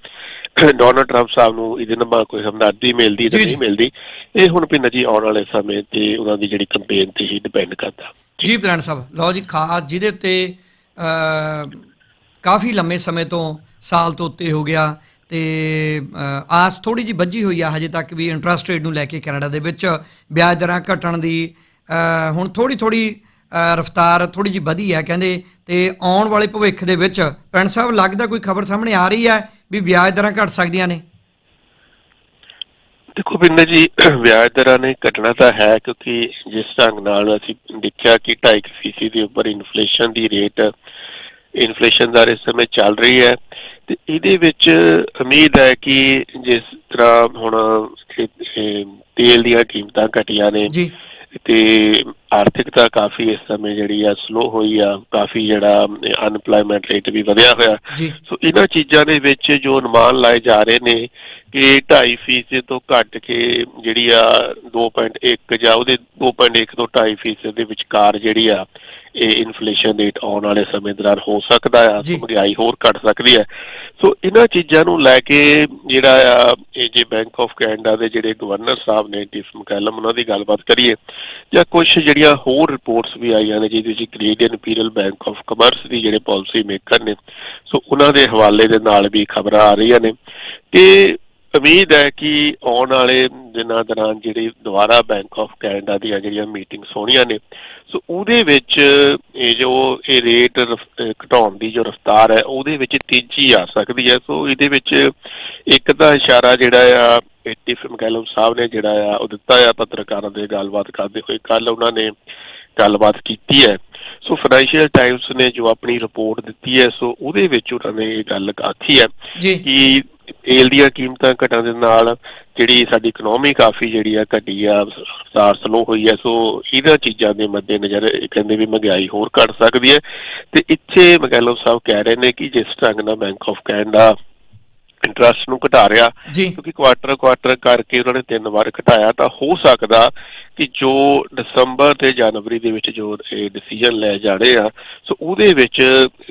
ਡੋਨਲਡ ਟਰੰਪ ਸਾਹਿਬ ਨੂੰ ਇਹਦੇ ਨਾਲ ਕੋਈ ਹਮਦਰਦੀ ਮਿਲਦੀ ਤੇ। ਨਹੀਂ ਮਿਲਦੀ ਇਹ ਹੁਣ ਪਿੰਡ ਜੀ ਆਉਣ ਵਾਲੇ ਸਮੇਂ ਤੇ ਉਹਨਾਂ ਦੀ ਜਿਹੜੀ ਕੰਪੇਨ ਤੇ ਹੀ ਡਿਪੈਂਡ ਕਰਦਾ। ਜੀ ਬ੍ਰਾਂਡ ਸਾਹਿਬ ਲਓ ਜੀ ਖਾਸ ਜਿਹਦੇ ਅ, ਕਾਫੀ ਲੰਮੇ ਸਮੇਂ ਤੋਂ ਸਾਲ ਤੋਂ ਉੱਤੇ ਹੋ ਗਿਆ ਤੇ ਆਸ ਥੋੜੀ ਜੀ ਵੱਜੀ ਹੋਈ ਆ ਹਜੇ ਤੱਕ ਵੀ ਇੰਟਰਸਟ ਰੇਟ ਨੂੰ ਲੈ ਕੇ ਕੈਨੇਡਾ ਦੇ ਵਿੱਚ। ਵਿਆਜ ਦਰਾਂ ਘਟਣ ਦੀ ਹੁਣ ਥੋੜੀ ਥੋੜੀ ਰਫਤਾਰ ਥੋੜੀ ਜੀ ਵਧੀ ਹੈ ਕਹਿੰਦੇ ਤੇ ਆਉਣ ਵਾਲੇ ਭਵਿੱਖ ਦੇ ਵਿੱਚ ਪੈਣ ਸਾਹਿਬ ਲੱਗਦਾ ਕੋਈ ਖਬਰ ਸਾਹਮਣੇ ਆ ਰਹੀ ਹੈ ਵੀ ਵਿਆਜ ਦਰਾਂ ਘਟ ਸਕਦੀਆਂ ਨੇ? ਦੇਖੋ ਬਿੰਦਰ ਜੀ, ਵਿਆਜ ਦਰਾਂ ਨੇ ਘਟਣਾ ਤਾਂ ਹੈ ਕਿਉਂਕਿ ਜਿਸ ਢੰਗ ਨਾਲ ਅਸੀਂ ਦੇਖਿਆ ਕਿ 2.5 ਫੀਸਦੀ ਦੇ ਉੱਪਰ ਇਨਫਲੇਸ਼ਨ ਦੀ ਰੇਟ ਇਨਫਲੇਸ਼ਨ ਦਰ ਇਸ ਸਮੇਂ ਚੱਲ ਰਹੀ ਹੈ ਤੇ ਇਹਦੇ ਵਿੱਚ ਉਮੀਦ ਹੈ ਕਿ ਜਿਸ ਤਰ੍ਹਾਂ ਹੁਣ ਤੇਲ ਦੀਆਂ ਕੀਮਤਾਂ ਘਟੀਆਂ ਨੇ ਜੀ। ਤੇ ਆਰਥਿਕਤਾ ਕਾਫੀ ਇਸ ਸਮੇਂ ਜਿਹੜੀ ਆ ਸਲੋ ਹੋਈ ਆ ਕਾਫੀ ਜਿਹੜਾ ਅਨਪਲਾਈਮੈਂਟ ਰੇਟ ਵੀ ਵਧਿਆ ਹੋਇਆ। ਸੋ ਇਹਨਾਂ ਚੀਜ਼ਾਂ ਦੇ ਵਿੱਚ ਜੋ ਅਨੁਮਾਨ ਲਾਏ ਜਾ ਰਹੇ ਨੇ ਕਿ 2.5 ਫੀਸਦ ਤੋਂ ਘੱਟ ਕੇ ਜਿਹੜੀ ਆ 2.1 ਜਾਂ ਉਹਦੇ 2.1 ਤੋਂ 2.5 ਫੀਸਦ ਦੇ ਵਿਚਕਾਰ ਜਿਹੜੀ ਆ ਇਹ ਇਨਫਲੇਸ਼ਨ ਰੇਟ ਆਉਣ ਵਾਲੇ ਸਮੇਂ ਦੌਰਾਨ ਹੋ ਸਕਦਾ ਆ ਮਹਿੰਗਾਈ ਹੋਰ ਘਟ ਸਕਦੀ ਹੈ। ਸੋ ਇਹਨਾਂ ਚੀਜ਼ਾਂ ਨੂੰ ਲੈ ਕੇ ਜਿਹੜਾ ਆ ਇਹ ਜੇ ਬੈਂਕ ਆਫ ਕੈਨੇਡਾ ਦੇ ਜਿਹੜੇ ਗਵਰਨਰ ਸਾਹਿਬ ਨੇ ਟਿਫ ਮਕੈਲਮ ਉਹਨਾਂ ਦੀ ਗੱਲਬਾਤ ਕਰੀਏ ਜਾਂ ਕੁਝ ਜਿਹੜੀਆਂ ਹੋਰ ਰਿਪੋਰਟਸ ਵੀ ਆਈਆਂ ਨੇ ਜਿਹਦੇ ਵਿੱਚ Canadian Imperial Bank of Commerce ਦੀ ਜਿਹੜੇ ਪਾਲਿਸੀ ਮੇਕਰ ਨੇ ਸੋ ਉਹਨਾਂ ਦੇ ਹਵਾਲੇ ਦੇ ਨਾਲ ਵੀ ਖਬਰਾਂ ਆ ਰਹੀਆਂ ਨੇ। ਕਿ ਉਮੀਦ ਹੈ ਕਿ ਆਉਣ ਵਾਲੇ ਦਿਨਾਂ ਦੌਰਾਨ ਜਿਹੜੀ ਦੁਬਾਰਾ ਬੈਂਕ ਆਫ ਕੈਨੇਡਾ ਦੀਆਂ ਜਿਹੜੀਆਂ ਮੀਟਿੰਗਸ ਹੋਣੀਆਂ ਨੇ ਸੋ ਉਹਦੇ ਵਿੱਚ ਇਹ ਜੋ ਇਹ ਰੇਟ ਘਟਾਉਣ ਦੀ ਜੋ ਰਫਤਾਰ ਹੈ ਉਹਦੇ ਵਿੱਚ ਤੇਜ਼ੀ ਆ ਸਕਦੀ ਹੈ। ਸੋ ਇਹਦੇ ਵਿੱਚ ਇੱਕ ਤਾਂ ਇਸ਼ਾਰਾ ਜਿਹੜਾ ਆ ਇਹ ਟਿਫ ਮਕੈਲਮ ਸਾਹਿਬ ਨੇ ਜਿਹੜਾ ਆ ਉਹ ਦਿੱਤਾ ਆ ਪੱਤਰਕਾਰਾਂ ਦੇ ਗੱਲਬਾਤ ਕਰਦੇ ਹੋਏ। ਕੱਲ ਉਹਨਾਂ ਨੇ ਗੱਲਬਾਤ ਕੀਤੀ ਹੈ। ਸੋ ਫਾਈਨੈਂਸ਼ੀਅਲ ਟਾਈਮਸ ਨੇ ਜੋ ਆਪਣੀ ਰਿਪੋਰਟ ਦਿੱਤੀ ਹੈ ਸੋ ਉਹਦੇ ਵਿੱਚ ਉਹਨਾਂ ਨੇ ਇਹ ਗੱਲ ਆਖੀ ਹੈ ਕਿ ਤੇਲ ਦੀਆਂ ਕੀਮਤਾਂ ਘਟਣ ਦੇ ਨਾਲ ਜਿਹੜੀ ਸਾਡੀ ਇਕਨੋਮੀ ਕਾਫੀ ਜਿਹੜੀ ਆ ਘਟੀ ਆ ਰਫਤਾਰ ਸਲੋ ਹੋਈ ਹੈ ਸੋ ਇਹਨਾਂ ਚੀਜ਼ਾਂ ਦੇ ਮੱਦੇ ਨਜ਼ਰ ਕਹਿੰਦੇ ਵੀ ਮਹਿੰਗਾਈ ਹੋਰ ਘਟ ਸਕਦੀ ਹੈ। ਤੇ ਇੱਥੇ ਮਕੈਲੋ ਸਾਹਿਬ ਕਹਿ ਰਹੇ ਨੇ ਕਿ ਜਿਸ ਢੰਗ ਨਾਲ ਬੈਂਕ ਆਫ ਕੈਨੇਡਾ ਇੰਟਰਸਟ ਨੂੰ ਘਟਾ ਰਿਹਾ ਕਿਉਂਕਿ ਕੁਆਟਰ ਕੁਆਟਰ ਕਰਕੇ ਉਹਨਾਂ ਨੇ ਤਿੰਨ ਵਾਰ ਘਟਾਇਆ ਤਾਂ ਹੋ ਸਕਦਾ ਕਿ ਜੋ ਦਸੰਬਰ ਤੇ ਜਨਵਰੀ ਦੇ ਵਿੱਚ ਜੋ ਇਹ ਡਿਸੀਜਨ ਲੈ ਜਾਣੇ ਆ, ਸੋ ਉਹਦੇ ਵਿੱਚ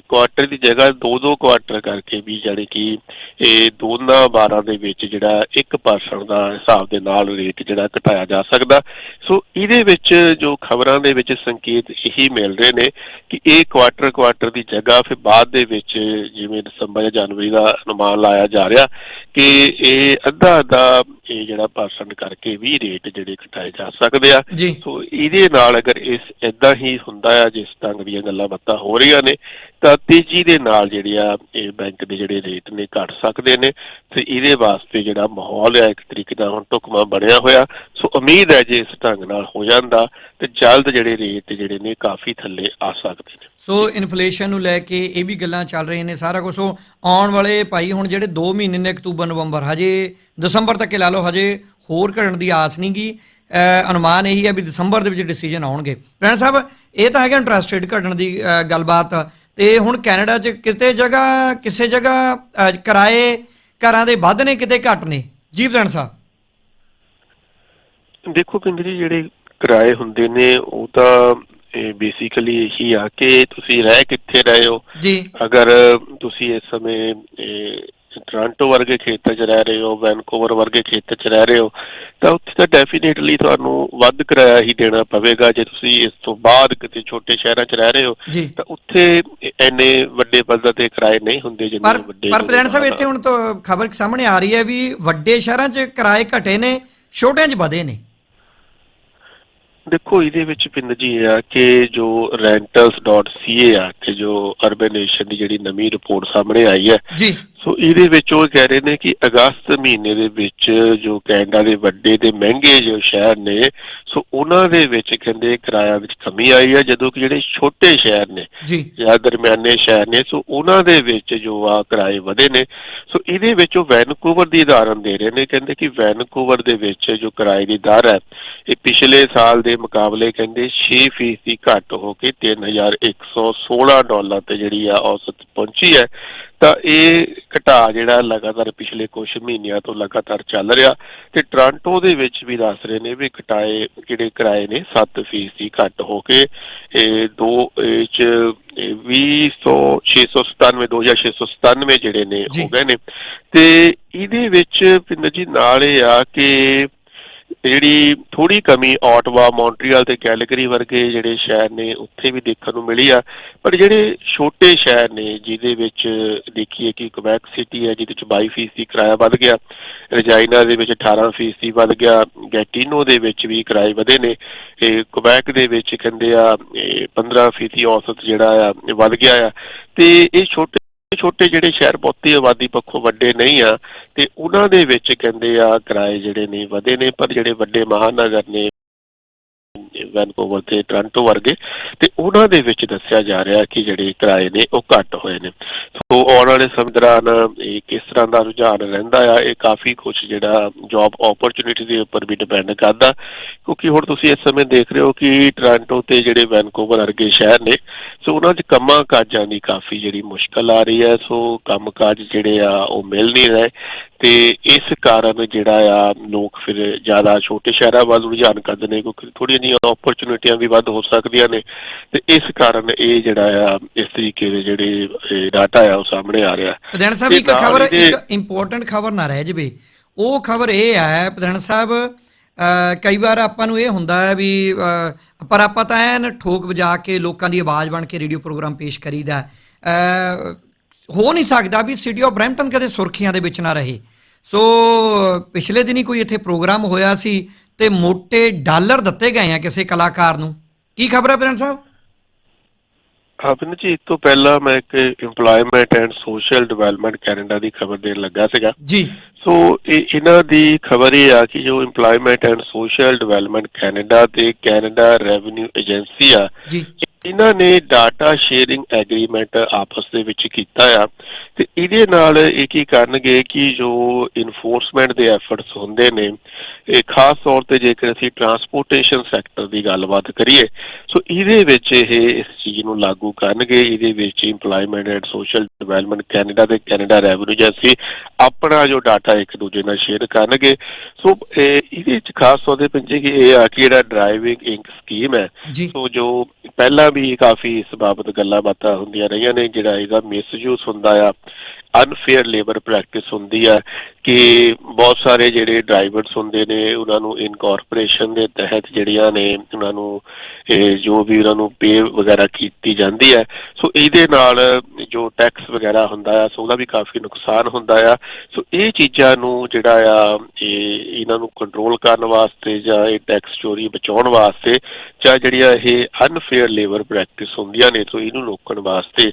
ਕੁਆਟਰ ਦੀ ਜਗ੍ਹਾ ਦੋ ਦੋ ਕੁਆਟਰ ਕਰਕੇ ਵੀ ਜਾਣੀ ਕਿ ਇਹ ਦੋਨਾਂ ਵਾਰਾਂ ਦੇ ਵਿੱਚ ਜਿਹੜਾ 1% ਦਾ ਹਿਸਾਬ ਦੇ ਨਾਲ ਰੇਟ ਜਿਹੜਾ ਘਟਾਇਆ ਜਾ ਸਕਦਾ। ਸੋ ਇਹਦੇ ਵਿੱਚ ਜੋ ਖਬਰਾਂ ਦੇ ਵਿੱਚ ਸੰਕੇਤ ਇਹੀ ਮਿਲ ਰਹੇ ਨੇ ਕਿ ਇਹ ਕੁਆਟਰ ਕੁਆਟਰ ਦੀ ਜਗ੍ਹਾ ਫਿਰ ਬਾਅਦ ਦੇ ਵਿੱਚ ਜਿਵੇਂ ਦਸੰਬਰ ਜਾਂ ਜਨਵਰੀ ਦਾ ਅਨੁਮਾਨ ਲਾਇਆ ਜਾ ਰਿਹਾ ਕਿ ਇਹ ਅੱਧਾ ਅੱਧਾ ਇਹ ਜਿਹੜਾ ਪਰਸੈਂਟ ਕਰਕੇ ਵੀ ਰੇਟ ਜਿਹੜੇ ਘਟਾਏ ਜਾ ਸਕਦੇ ਆ। ਸੋ ਇਹਦੇ ਨਾਲ ਅਗਰ ਇਸ ਇਦਾਂ ਹੀ ਹੁੰਦਾ ਆ ਜਿਸ ਢੰਗ ਦੀਆਂ ਗੱਲਾਂ ਬਾਤਾਂ ਹੋ ਰਹੀਆਂ ਨੇ ਤਾਂ ਤੇਜ਼ੀ ਦੇ ਨਾਲ ਜਿਹੜੇ ਆ, ਇਹ ਬੈਂਕ ਦੇ ਜਿਹੜੇ ਰੇਟ ਨੇ ਘਟ ਸਕਦੇ ਨੇ ਤੇ ਇਹਦੇ ਵਾਸਤੇ ਜਿਹੜਾ ਮਾਹੌਲ ਹੈ ਇੱਕ ਤਰੀਕੇ ਦਾ ਹੁਣ ਟੁਕਮਾ ਬਣਿਆ ਹੋਇਆ। ਸੋ ਉਮੀਦ ਹੈ ਜੇ ਇਸ ਢੰਗ ਨਾਲ ਹੋ ਜਾਂਦਾ ਤੇ ਜਲਦ ਜਿਹੜੇ ਰੇਟ ਜਿਹੜੇ ਨੇ ਕਾਫੀ ਥੱਲੇ ਆ ਸਕਦੇ ਨੇ। ਸੋ ਇਨਫਲੇਸ਼ਨ ਨੂੰ ਲੈ ਕੇ ਇਹ ਵੀ ਗੱਲਾਂ ਚੱਲ ਰਹੀਆਂ ਨੇ ਸਾਰਾ ਕੁਝ ਉਹ ਆਉਣ ਵਾਲੇ ਭਾਈ ਹੁਣ ਜਿਹੜੇ 2 ਮਹੀਨੇ ਨੇ ਅਕਤੂਬਰ, ਨਵੰਬਰ, ਹਜੇ ਦਸੰਬਰ ਤੱਕ ਹੀ ਲਾ ਲਓ, ਹਜੇ ਹੋਰ ਘਟਣ ਦੀ ਆਸ ਨਹੀਂਗੀ ਅਨੁਮਾਨ ਇਹੀ ਹੈ ਵੀ ਦਸੰਬਰ ਦੇ ਵਿੱਚ ਡਿਸੀਜਨ ਆਉਣਗੇ। ਪ੍ਰੈਣ ਸਾਹਿਬ, ਇਹ ਤਾਂ ਹੈਗਾ ਇੰਟਰਸਟ ਰੇਟ ਘਟਣ ਦੀ ਗੱਲਬਾਤ। ਤੇ ਹੁਣ ਕੈਨੇਡਾ 'ਚ ਕਿਤੇ ਜਗ੍ਹਾ ਕਿਸੇ ਜਗ੍ਹਾ ਕਿਰਾਏ ਘਰਾਂ ਦੇ ਵੱਧ ਨੇ ਕਿਤੇ ਘੱਟ ਨੇ? ਜੀ ਪ੍ਰੈਣ ਸਾਹਿਬ। ਦੇਖੋ ਪਿੰਦਰ ਜੀ ਜਿਹੜੇ ਕਿਰਾਏ ਹੁੰਦੇ ਨੇ ਉਹ ਤਾਂ ਬੇਸਿਕਲੀ ਇਹੀ ਆ ਕਿ ਤੁਸੀਂ ਰਹਿ ਕਿੱਥੇ ਰਹੇ ਹੋ? ਜੀ। ਅਗਰ ਤੁਸੀਂ ਇਸ ਸਮੇਂ ਇਹ, ਟੋਰਾਂਟੋ ਵਰਗੇ ਖੇਤਰ 'ਚ ਰਹਿ ਰਹੇ ਹੋ ਵੈਨਕੂਵਰ ਵਰਗੇ ਖੇਤਰ 'ਚ ਰਹਿ ਰਹੇ ਹੋ ਤਾਂ ਉੱਥੇ ਤਾਂ ਡੈਫੀਨੇਟਲੀ ਤੁਹਾਨੂੰ ਵੱਧ ਕਿਰਾਇਆ ਹੀ ਦੇਣਾ ਪਵੇਗਾ। ਜੇ ਤੁਸੀਂ ਇਸ ਤੋਂ ਬਾਅਦ ਕਿਤੇ ਛੋਟੇ ਸ਼ਹਿਰਾਂ 'ਚ ਰਹਿ ਰਹੇ ਹੋ ਤਾਂ ਉੱਥੇ ਇੰਨੇ ਵੱਡੇ ਪੱਧਰ ਤੇ ਕਿਰਾਏ ਨਹੀਂ ਹੁੰਦੇ ਜਿੰਨੇ ਵੱਡੇ ਪਰ ਪ੍ਰੈਣ ਸਾਹਿਬ ਇੱਥੇ ਹੁਣ ਤਾਂ ਖਬਰ ਸਾਹਮਣੇ ਆ ਰਹੀ ਹੈ ਵੀ ਵੱਡੇ ਸ਼ਹਿਰਾਂ 'ਚ ਕਿਰਾਏ ਘਟੇ ਨੇ ਛੋਟਿਆਂ 'ਚ ਵਧੇ ਨੇ। ਦੇਖੋ ਇਹਦੇ ਵਿੱਚ ਪਿੰਡ ਜੀ ਇਹ ਆ ਕਿ ਜੋ rentals.ca ਆ ਕਿ ਜੋ ਅਰਬਨੇਸ਼ਨ ਦੀ ਜਿਹੜੀ ਨਵੀਂ ਰਿਪੋਰਟ ਸਾਹਮਣੇ ਆਈ ਹੈ ਸੋ ਇਹਦੇ ਵਿੱਚ ਉਹ ਕਹਿ ਰਹੇ ਨੇ ਕਿ ਅਗਸਤ ਮਹੀਨੇ ਦੇ ਵਿੱਚ ਜੋ ਕੈਨੇਡਾ ਦੇ ਵੱਡੇ ਤੇ ਮਹਿੰਗੇ ਜੋ ਸ਼ਹਿਰ ਨੇ ਸੋ ਉਹਨਾਂ ਦੇ ਵਿੱਚ ਕਹਿੰਦੇ ਕਿਰਾਇਆ ਵਿੱਚ ਕਮੀ ਆਈ ਹੈ ਜਦੋਂ ਕਿ ਜਿਹੜੇ ਛੋਟੇ ਸ਼ਹਿਰ ਨੇ ਜੀ। ਦਰਮਿਆਨੇ ਸ਼ਹਿਰ ਨੇ ਸੋ ਉਹਨਾਂ ਦੇ ਵਿੱਚ ਜੋ ਆ ਕਿਰਾਏ ਵਧੇ ਨੇ। ਸੋ ਇਹਦੇ ਵਿੱਚ ਉਹ ਵੈਨਕੂਵਰ ਦੀ ਉਦਾਹਰਨ ਦੇ ਰਹੇ ਨੇ ਕਹਿੰਦੇ ਕਿ ਵੈਨਕੂਵਰ ਦੇ ਵਿੱਚ ਜੋ ਕਿਰਾਏ ਦੀ ਦਰ ਹੈ ਇਹ ਪਿਛਲੇ ਸਾਲ ਦੇ ਮੁਕਾਬਲੇ ਕਹਿੰਦੇ 6% ਹੀ ਘੱਟ ਹੋ ਕੇ 3116 ਡਾਲਰ ਤੇ ਜਿਹੜੀ ਆ ਔਸਤ ਪਹੁੰਚੀ ਹੈ। ਤਾਂ ਇਹ ਘਟਾ ਜਿਹੜਾ ਲਗਾਤਾਰ ਪਿਛਲੇ ਕੁਝ ਮਹੀਨਿਆਂ ਤੋਂ ਲਗਾਤਾਰ ਚੱਲ ਰਿਹਾ ਤੇ ਟੋਰਾਂਟੋ ਦੇ ਵਿੱਚ ਵੀ ਦੱਸ ਰਹੇ ਨੇ ਵੀ ਘਟਾਏ ਜਿਹੜੇ ਕਿਰਾਏ ਨੇ 7% ਹੀ ਘੱਟ ਹੋ ਕੇ ਇਹ ਦੋ ਇਹ ਚ 20 697 2697 ਜਿਹੜੇ ਨੇ। ਹੋ ਗਏ ਨੇ ਤੇ ਇਹਦੇ ਵਿੱਚ ਪਿੰਦਰ ਜੀ ਨਾਲ ਇਹ ਆ ਕਿ ਜਿਹੜੀ ਥੋੜੀ ਕਮੀ ਆਟਵਾ ਮੌਂਟਰੀਅਲ ਤੇ ਕੈਲਗਰੀ ਵਰਗੇ ਜਿਹੜੇ ਸ਼ਹਿਰ ਨੇ, ਉੱਥੇ ਵੀ ਦੇਖਣ ਨੂੰ ਮਿਲੀ ਆ। ਪਰ ਜਿਹੜੇ ਛੋਟੇ ਸ਼ਹਿਰ ਨੇ, ਜਿਹਦੇ ਵਿੱਚ ਦੇਖੀਏ ਕਿ ਕੁਬੈਕ ਸਿਟੀ ਹੈ, ਜਿਹਦੇ ਵਿੱਚ 22% ਦੀ ਕਿਰਾਇਆ ਵੱਧ ਗਿਆ, ਰਜਾਈਨਾ ਦੇ ਵਿੱਚ 18% ਦੀ ਵੱਧ ਗਿਆ, ਗੈਟੀਨੋ ਦੇ ਵਿੱਚ ਵੀ ਕਿਰਾਏ ਵਧੇ ਨੇ ਇਹ ਕੁਬੈਕ ਦੇ ਵਿੱਚ ਕਹਿੰਦੇ ਆ, ਇਹ 15% ਔਸਤ ਜਿਹੜਾ ਆ ਵੱਧ ਗਿਆ ਆ। ਤੇ ਇਹ ਛੋਟੇ ਛੋਟੇ ਜਿਹੜੇ ਸ਼ਹਿਰ ਬਹੁਤੀ ਆਬਾਦੀ ਪੱਖੋਂ ਵੱਡੇ ਨਹੀਂ ਆ, ਤੇ ਉਹਨਾਂ ਦੇ ਵਿੱਚ ਕਹਿੰਦੇ ਆ ਕਿਰਾਏ ਜਿਹੜੇ ਨੇ ਵਧੇ ਨੇ, ਪਰ ਜਿਹੜੇ ਵੱਡੇ ਮਹਾਨਗਰ ਨੇ, ਵੈਨਕੂਵਰ ਤੇ ਟੋਰਾਂਟੋ ਵਰਗੇ, ਤੇ ਉਹਨਾਂ ਦੇ ਵਿੱਚ ਦੱਸਿਆ ਜਾ ਰਿਹਾ ਕਿ ਜਿਹੜੇ ਕਿਰਾਏ ਨੇ ਉਹ ਘੱਟ ਹੋਏ ਨੇ। ਸੋ ਆਉਣ ਵਾਲੇ ਸਮੇਂ ਦੌਰਾਨ ਇਹ ਕਿਸ ਤਰ੍ਹਾਂ ਦਾ ਰੁਝਾਨ ਰਹਿੰਦਾ ਆ, ਇਹ ਕਾਫੀ ਕੁਝ ਜਿਹੜਾ ਜੌਬ ਓਪਰਚੁਨਿਟੀ ਦੇ ਉੱਪਰ ਵੀ ਡਿਪੈਂਡ ਕਰਦਾ। ਕਿਉਂਕਿ ਹੁਣ ਤੁਸੀਂ ਇਸ ਸਮੇਂ ਦੇਖ ਰਹੇ ਹੋ ਕਿ ਟੋਰਾਂਟੋ ਤੇ ਜਿਹੜੇ ਵੈਨਕੂਵਰ ਵਰਗੇ ਸ਼ਹਿਰ ਨੇ ਸੋ ਉਹਨਾਂ 'ਚ ਕੰਮਾਂ ਕਾਜਾਂ ਦੀ ਕਾਫੀ ਜਿਹੜੀ ਮੁਸ਼ਕਲ ਆ ਰਹੀ ਹੈ। ਸੋ ਕੰਮਕਾਜ ਜਿਹੜੇ ਆ ਉਹ ਮਿਲ ਨਹੀਂ ਰਹੇ। ਤੇ ਇਸ ਕਾਰਨ ਜਿਹੜਾ ਆ ਲੋਕ ਫਿਰ ਜ਼ਿਆਦਾ ਛੋਟੇ ਸ਼ਹਿਰਾਂ ਵੱਲ ਰੁਝਾਨ ਕਰਦੇ ਨੇ ਕਿਉਂਕਿ ਥੋੜ੍ਹੀਆਂ ਜਿਹੀਆਂ ਓਪਰਚੁਨਿਟੀਆਂ ਵੀ ਵੱਧ ਹੋ ਸਕਦੀਆਂ ਨੇ। ਤੇ ਇਸ ਕਾਰਨ ਇਹ ਜਿਹੜਾ ਆ ਇਸ ਤਰੀਕੇ ਦੇ ਜਿਹੜੇ ਡਾਟਾ ਆ ਉਹ ਸਾਹਮਣੇ ਆ ਰਿਹਾ। ਪ੍ਰਧਾਨ ਸਾਹਿਬ ਇੱਕ ਖਬਰ ਇੱਕ ਇੰਪੋਰਟੈਂਟ ਖਬਰ ਨਾ ਰਹਿ ਜਵੇ। ਉਹ ਖਬਰ ਇਹ ਹੈ ਪ੍ਰਧਾਨ ਸਾਹਿਬ ਕਈ ਵਾਰ ਆਪਾਂ ਨੂੰ ਇਹ ਹੁੰਦਾ ਹੈ ਵੀ ਪਰ ਆਪਾਂ ਤਾਂ ਐਨ ਠੋਕ ਵਜਾ ਕੇ ਲੋਕਾਂ ਦੀ ਆਵਾਜ਼ ਬਣ ਕੇ ਰੇਡੀਓ ਪ੍ਰੋਗਰਾਮ ਪੇਸ਼ ਕਰੀਦਾ ਹੋ। ਨਹੀਂ ਸਕਦਾ ਵੀ ਸਿਟੀ ਆਫ ਬ੍ਰੈਂਪਟਨ ਕਦੇ ਸੁਰਖੀਆਂ ਦੇ ਵਿੱਚ ਨਾ ਰਹੇ। ਸੋ ਪਿਛਲੇ ਦਿਨੀ ਕੋਈ ਇੱਥੇ ਪ੍ਰੋਗਰਾਮ ਹੋਇਆ ਸੀ ਤੇ ਮੋٹے ਡਾਲਰ ਦਿੱਤੇ ਗਏ ਆ ਕਿਸੇ ਕਲਾਕਾਰ ਨੂੰ। ਕੀ ਖਬਰ ਹੈ ਪ੍ਰਧਾਨ ਸਾਹਿਬ? ਹਾਂ ਬਿੰਦ ਜੀ ਇਸ ਤੋਂ ਪਹਿਲਾਂ ਮੈਂ ਇੱਕ EMPLOYMENT and social development Canada ਦੀ ਖਬਰ ਦੇਣ ਲੱਗਾ ਸੀਗਾ। ਜੀ। ਸੋ ਇਹ ਇਹਨਾਂ ਦੀ ਖਬਰ ਇਹ ਆ ਕਿ ਜੋ EMPLOYMENT and social development Canada ਤੇ ਕੈਨੇਡਾ ਰੈਵਨਿਊ ਏਜੰਸੀ ਆ ਜੀ। ਇਹਨਾਂ ਨੇ ਡਾਟਾ ਸ਼ੇਅਰਿੰਗ ਐਗਰੀਮੈਂਟ ਆਪਸ ਦੇ ਵਿੱਚ ਕੀਤਾ ਆ। ਤੇ ਇਹਦੇ ਨਾਲ ਇਹ ਕੀ ਕਰਨਗੇ ਕਿ ਜੋ ਇਨਫੋਰਸਮੈਂਟ ਦੇ ਐਫਰਟਸ ਹੁੰਦੇ ਨੇ ਇਹ ਖਾਸ ਤੌਰ ਤੇ ਜੇਕਰ ਅਸੀਂ ਟਰਾਂਸਪੋਰਟੇਸ਼ਨ ਸੈਕਟਰ ਦੀ ਗੱਲਬਾਤ ਕਰੀਏ ਸੋ ਇਹਦੇ ਵਿੱਚ ਇਹ ਇਸ ਚੀਜ਼ ਨੂੰ ਲਾਗੂ ਕਰਨਗੇ ਇਹਦੇ ਵਿੱਚ EMPLOYMENT and social development Canada ਤੇ ਕੈਨੇਡਾ ਰੈਵਨਿਊ ਏਜੰਸੀ ਆਪਣਾ ਜੋ ਡਾਟਾ ਇੱਕ ਦੂਜੇ ਨਾਲ ਸ਼ੇਅਰ ਕਰਨਗੇ। ਸੋ ਇਹ- ਇਹਦੇ ਵਿੱਚ ਖਾਸ ਤੌਰ ਤੇ ਪੰਜੇ ਕਿ ਇਹ ਆ ਕਿ ਜਿਹੜਾ ਡਰਾਈਵਿੰਗ ਇੰਕ ਸਕੀਮ ਹੈ ਸੋ ਜੋ ਪਹਿਲਾਂ ਵੀ ਕਾਫੀ ਇਸ ਬਾਬਤ ਗੱਲਾਂ ਬਾਤਾਂ ਹੁੰਦੀਆਂ ਰਹੀਆਂ ਨੇ ਜਿਹੜਾ ਇਹਦਾ ਮਿਸਯੂਜ਼ ਹੁੰਦਾ ਆ ਅਨਫੇਅਰ ਲੇਬਰ ਪ੍ਰੈਕਟਿਸ ਹੁੰਦੀ ਆ ਕਿ ਬਹੁਤ ਸਾਰੇ ਜਿਹੜੇ ਡਰਾਈਵਰਸ ਹੁੰਦੇ ਨੇ, ਉਹਨਾਂ ਨੂੰ ਇਨਕੋਰਪੋਰੇਸ਼ਨ ਦੇ ਤਹਿਤ ਜਿਹੜੀਆਂ ਨੇ, ਉਹਨਾਂ ਨੂੰ ਇਹ ਜੋ ਵੀ ਉਹਨਾਂ ਨੂੰ ਪੇ ਵਗੈਰਾ ਕੀਤੀ ਜਾਂਦੀ ਹੈ। ਸੋ ਇਹਦੇ ਨਾਲ ਜੋ ਟੈਕਸ ਵਗੈਰਾ ਹੁੰਦਾ ਆ, ਸੋ ਉਹਦਾ ਵੀ ਕਾਫੀ ਨੁਕਸਾਨ ਹੁੰਦਾ ਆ। ਸੋ ਇਹ ਚੀਜ਼ਾਂ ਨੂੰ ਜਿਹੜਾ ਆ, ਇਹ ਇਹਨਾਂ ਨੂੰ ਕੰਟਰੋਲ ਕਰਨ ਵਾਸਤੇ ਜਾਂ ਇਹ ਟੈਕਸ ਚੋਰੀ ਬਚਾਉਣ ਵਾਸਤੇ ਜਾਂ ਜਿਹੜੀਆਂ ਇਹ ਅਨਫੇਅਰ ਲੇਬਰ ਪ੍ਰੈਕਟਿਸ ਹੁੰਦੀਆਂ ਨੇ, ਸੋ ਇਹਨੂੰ ਰੋਕਣ ਵਾਸਤੇ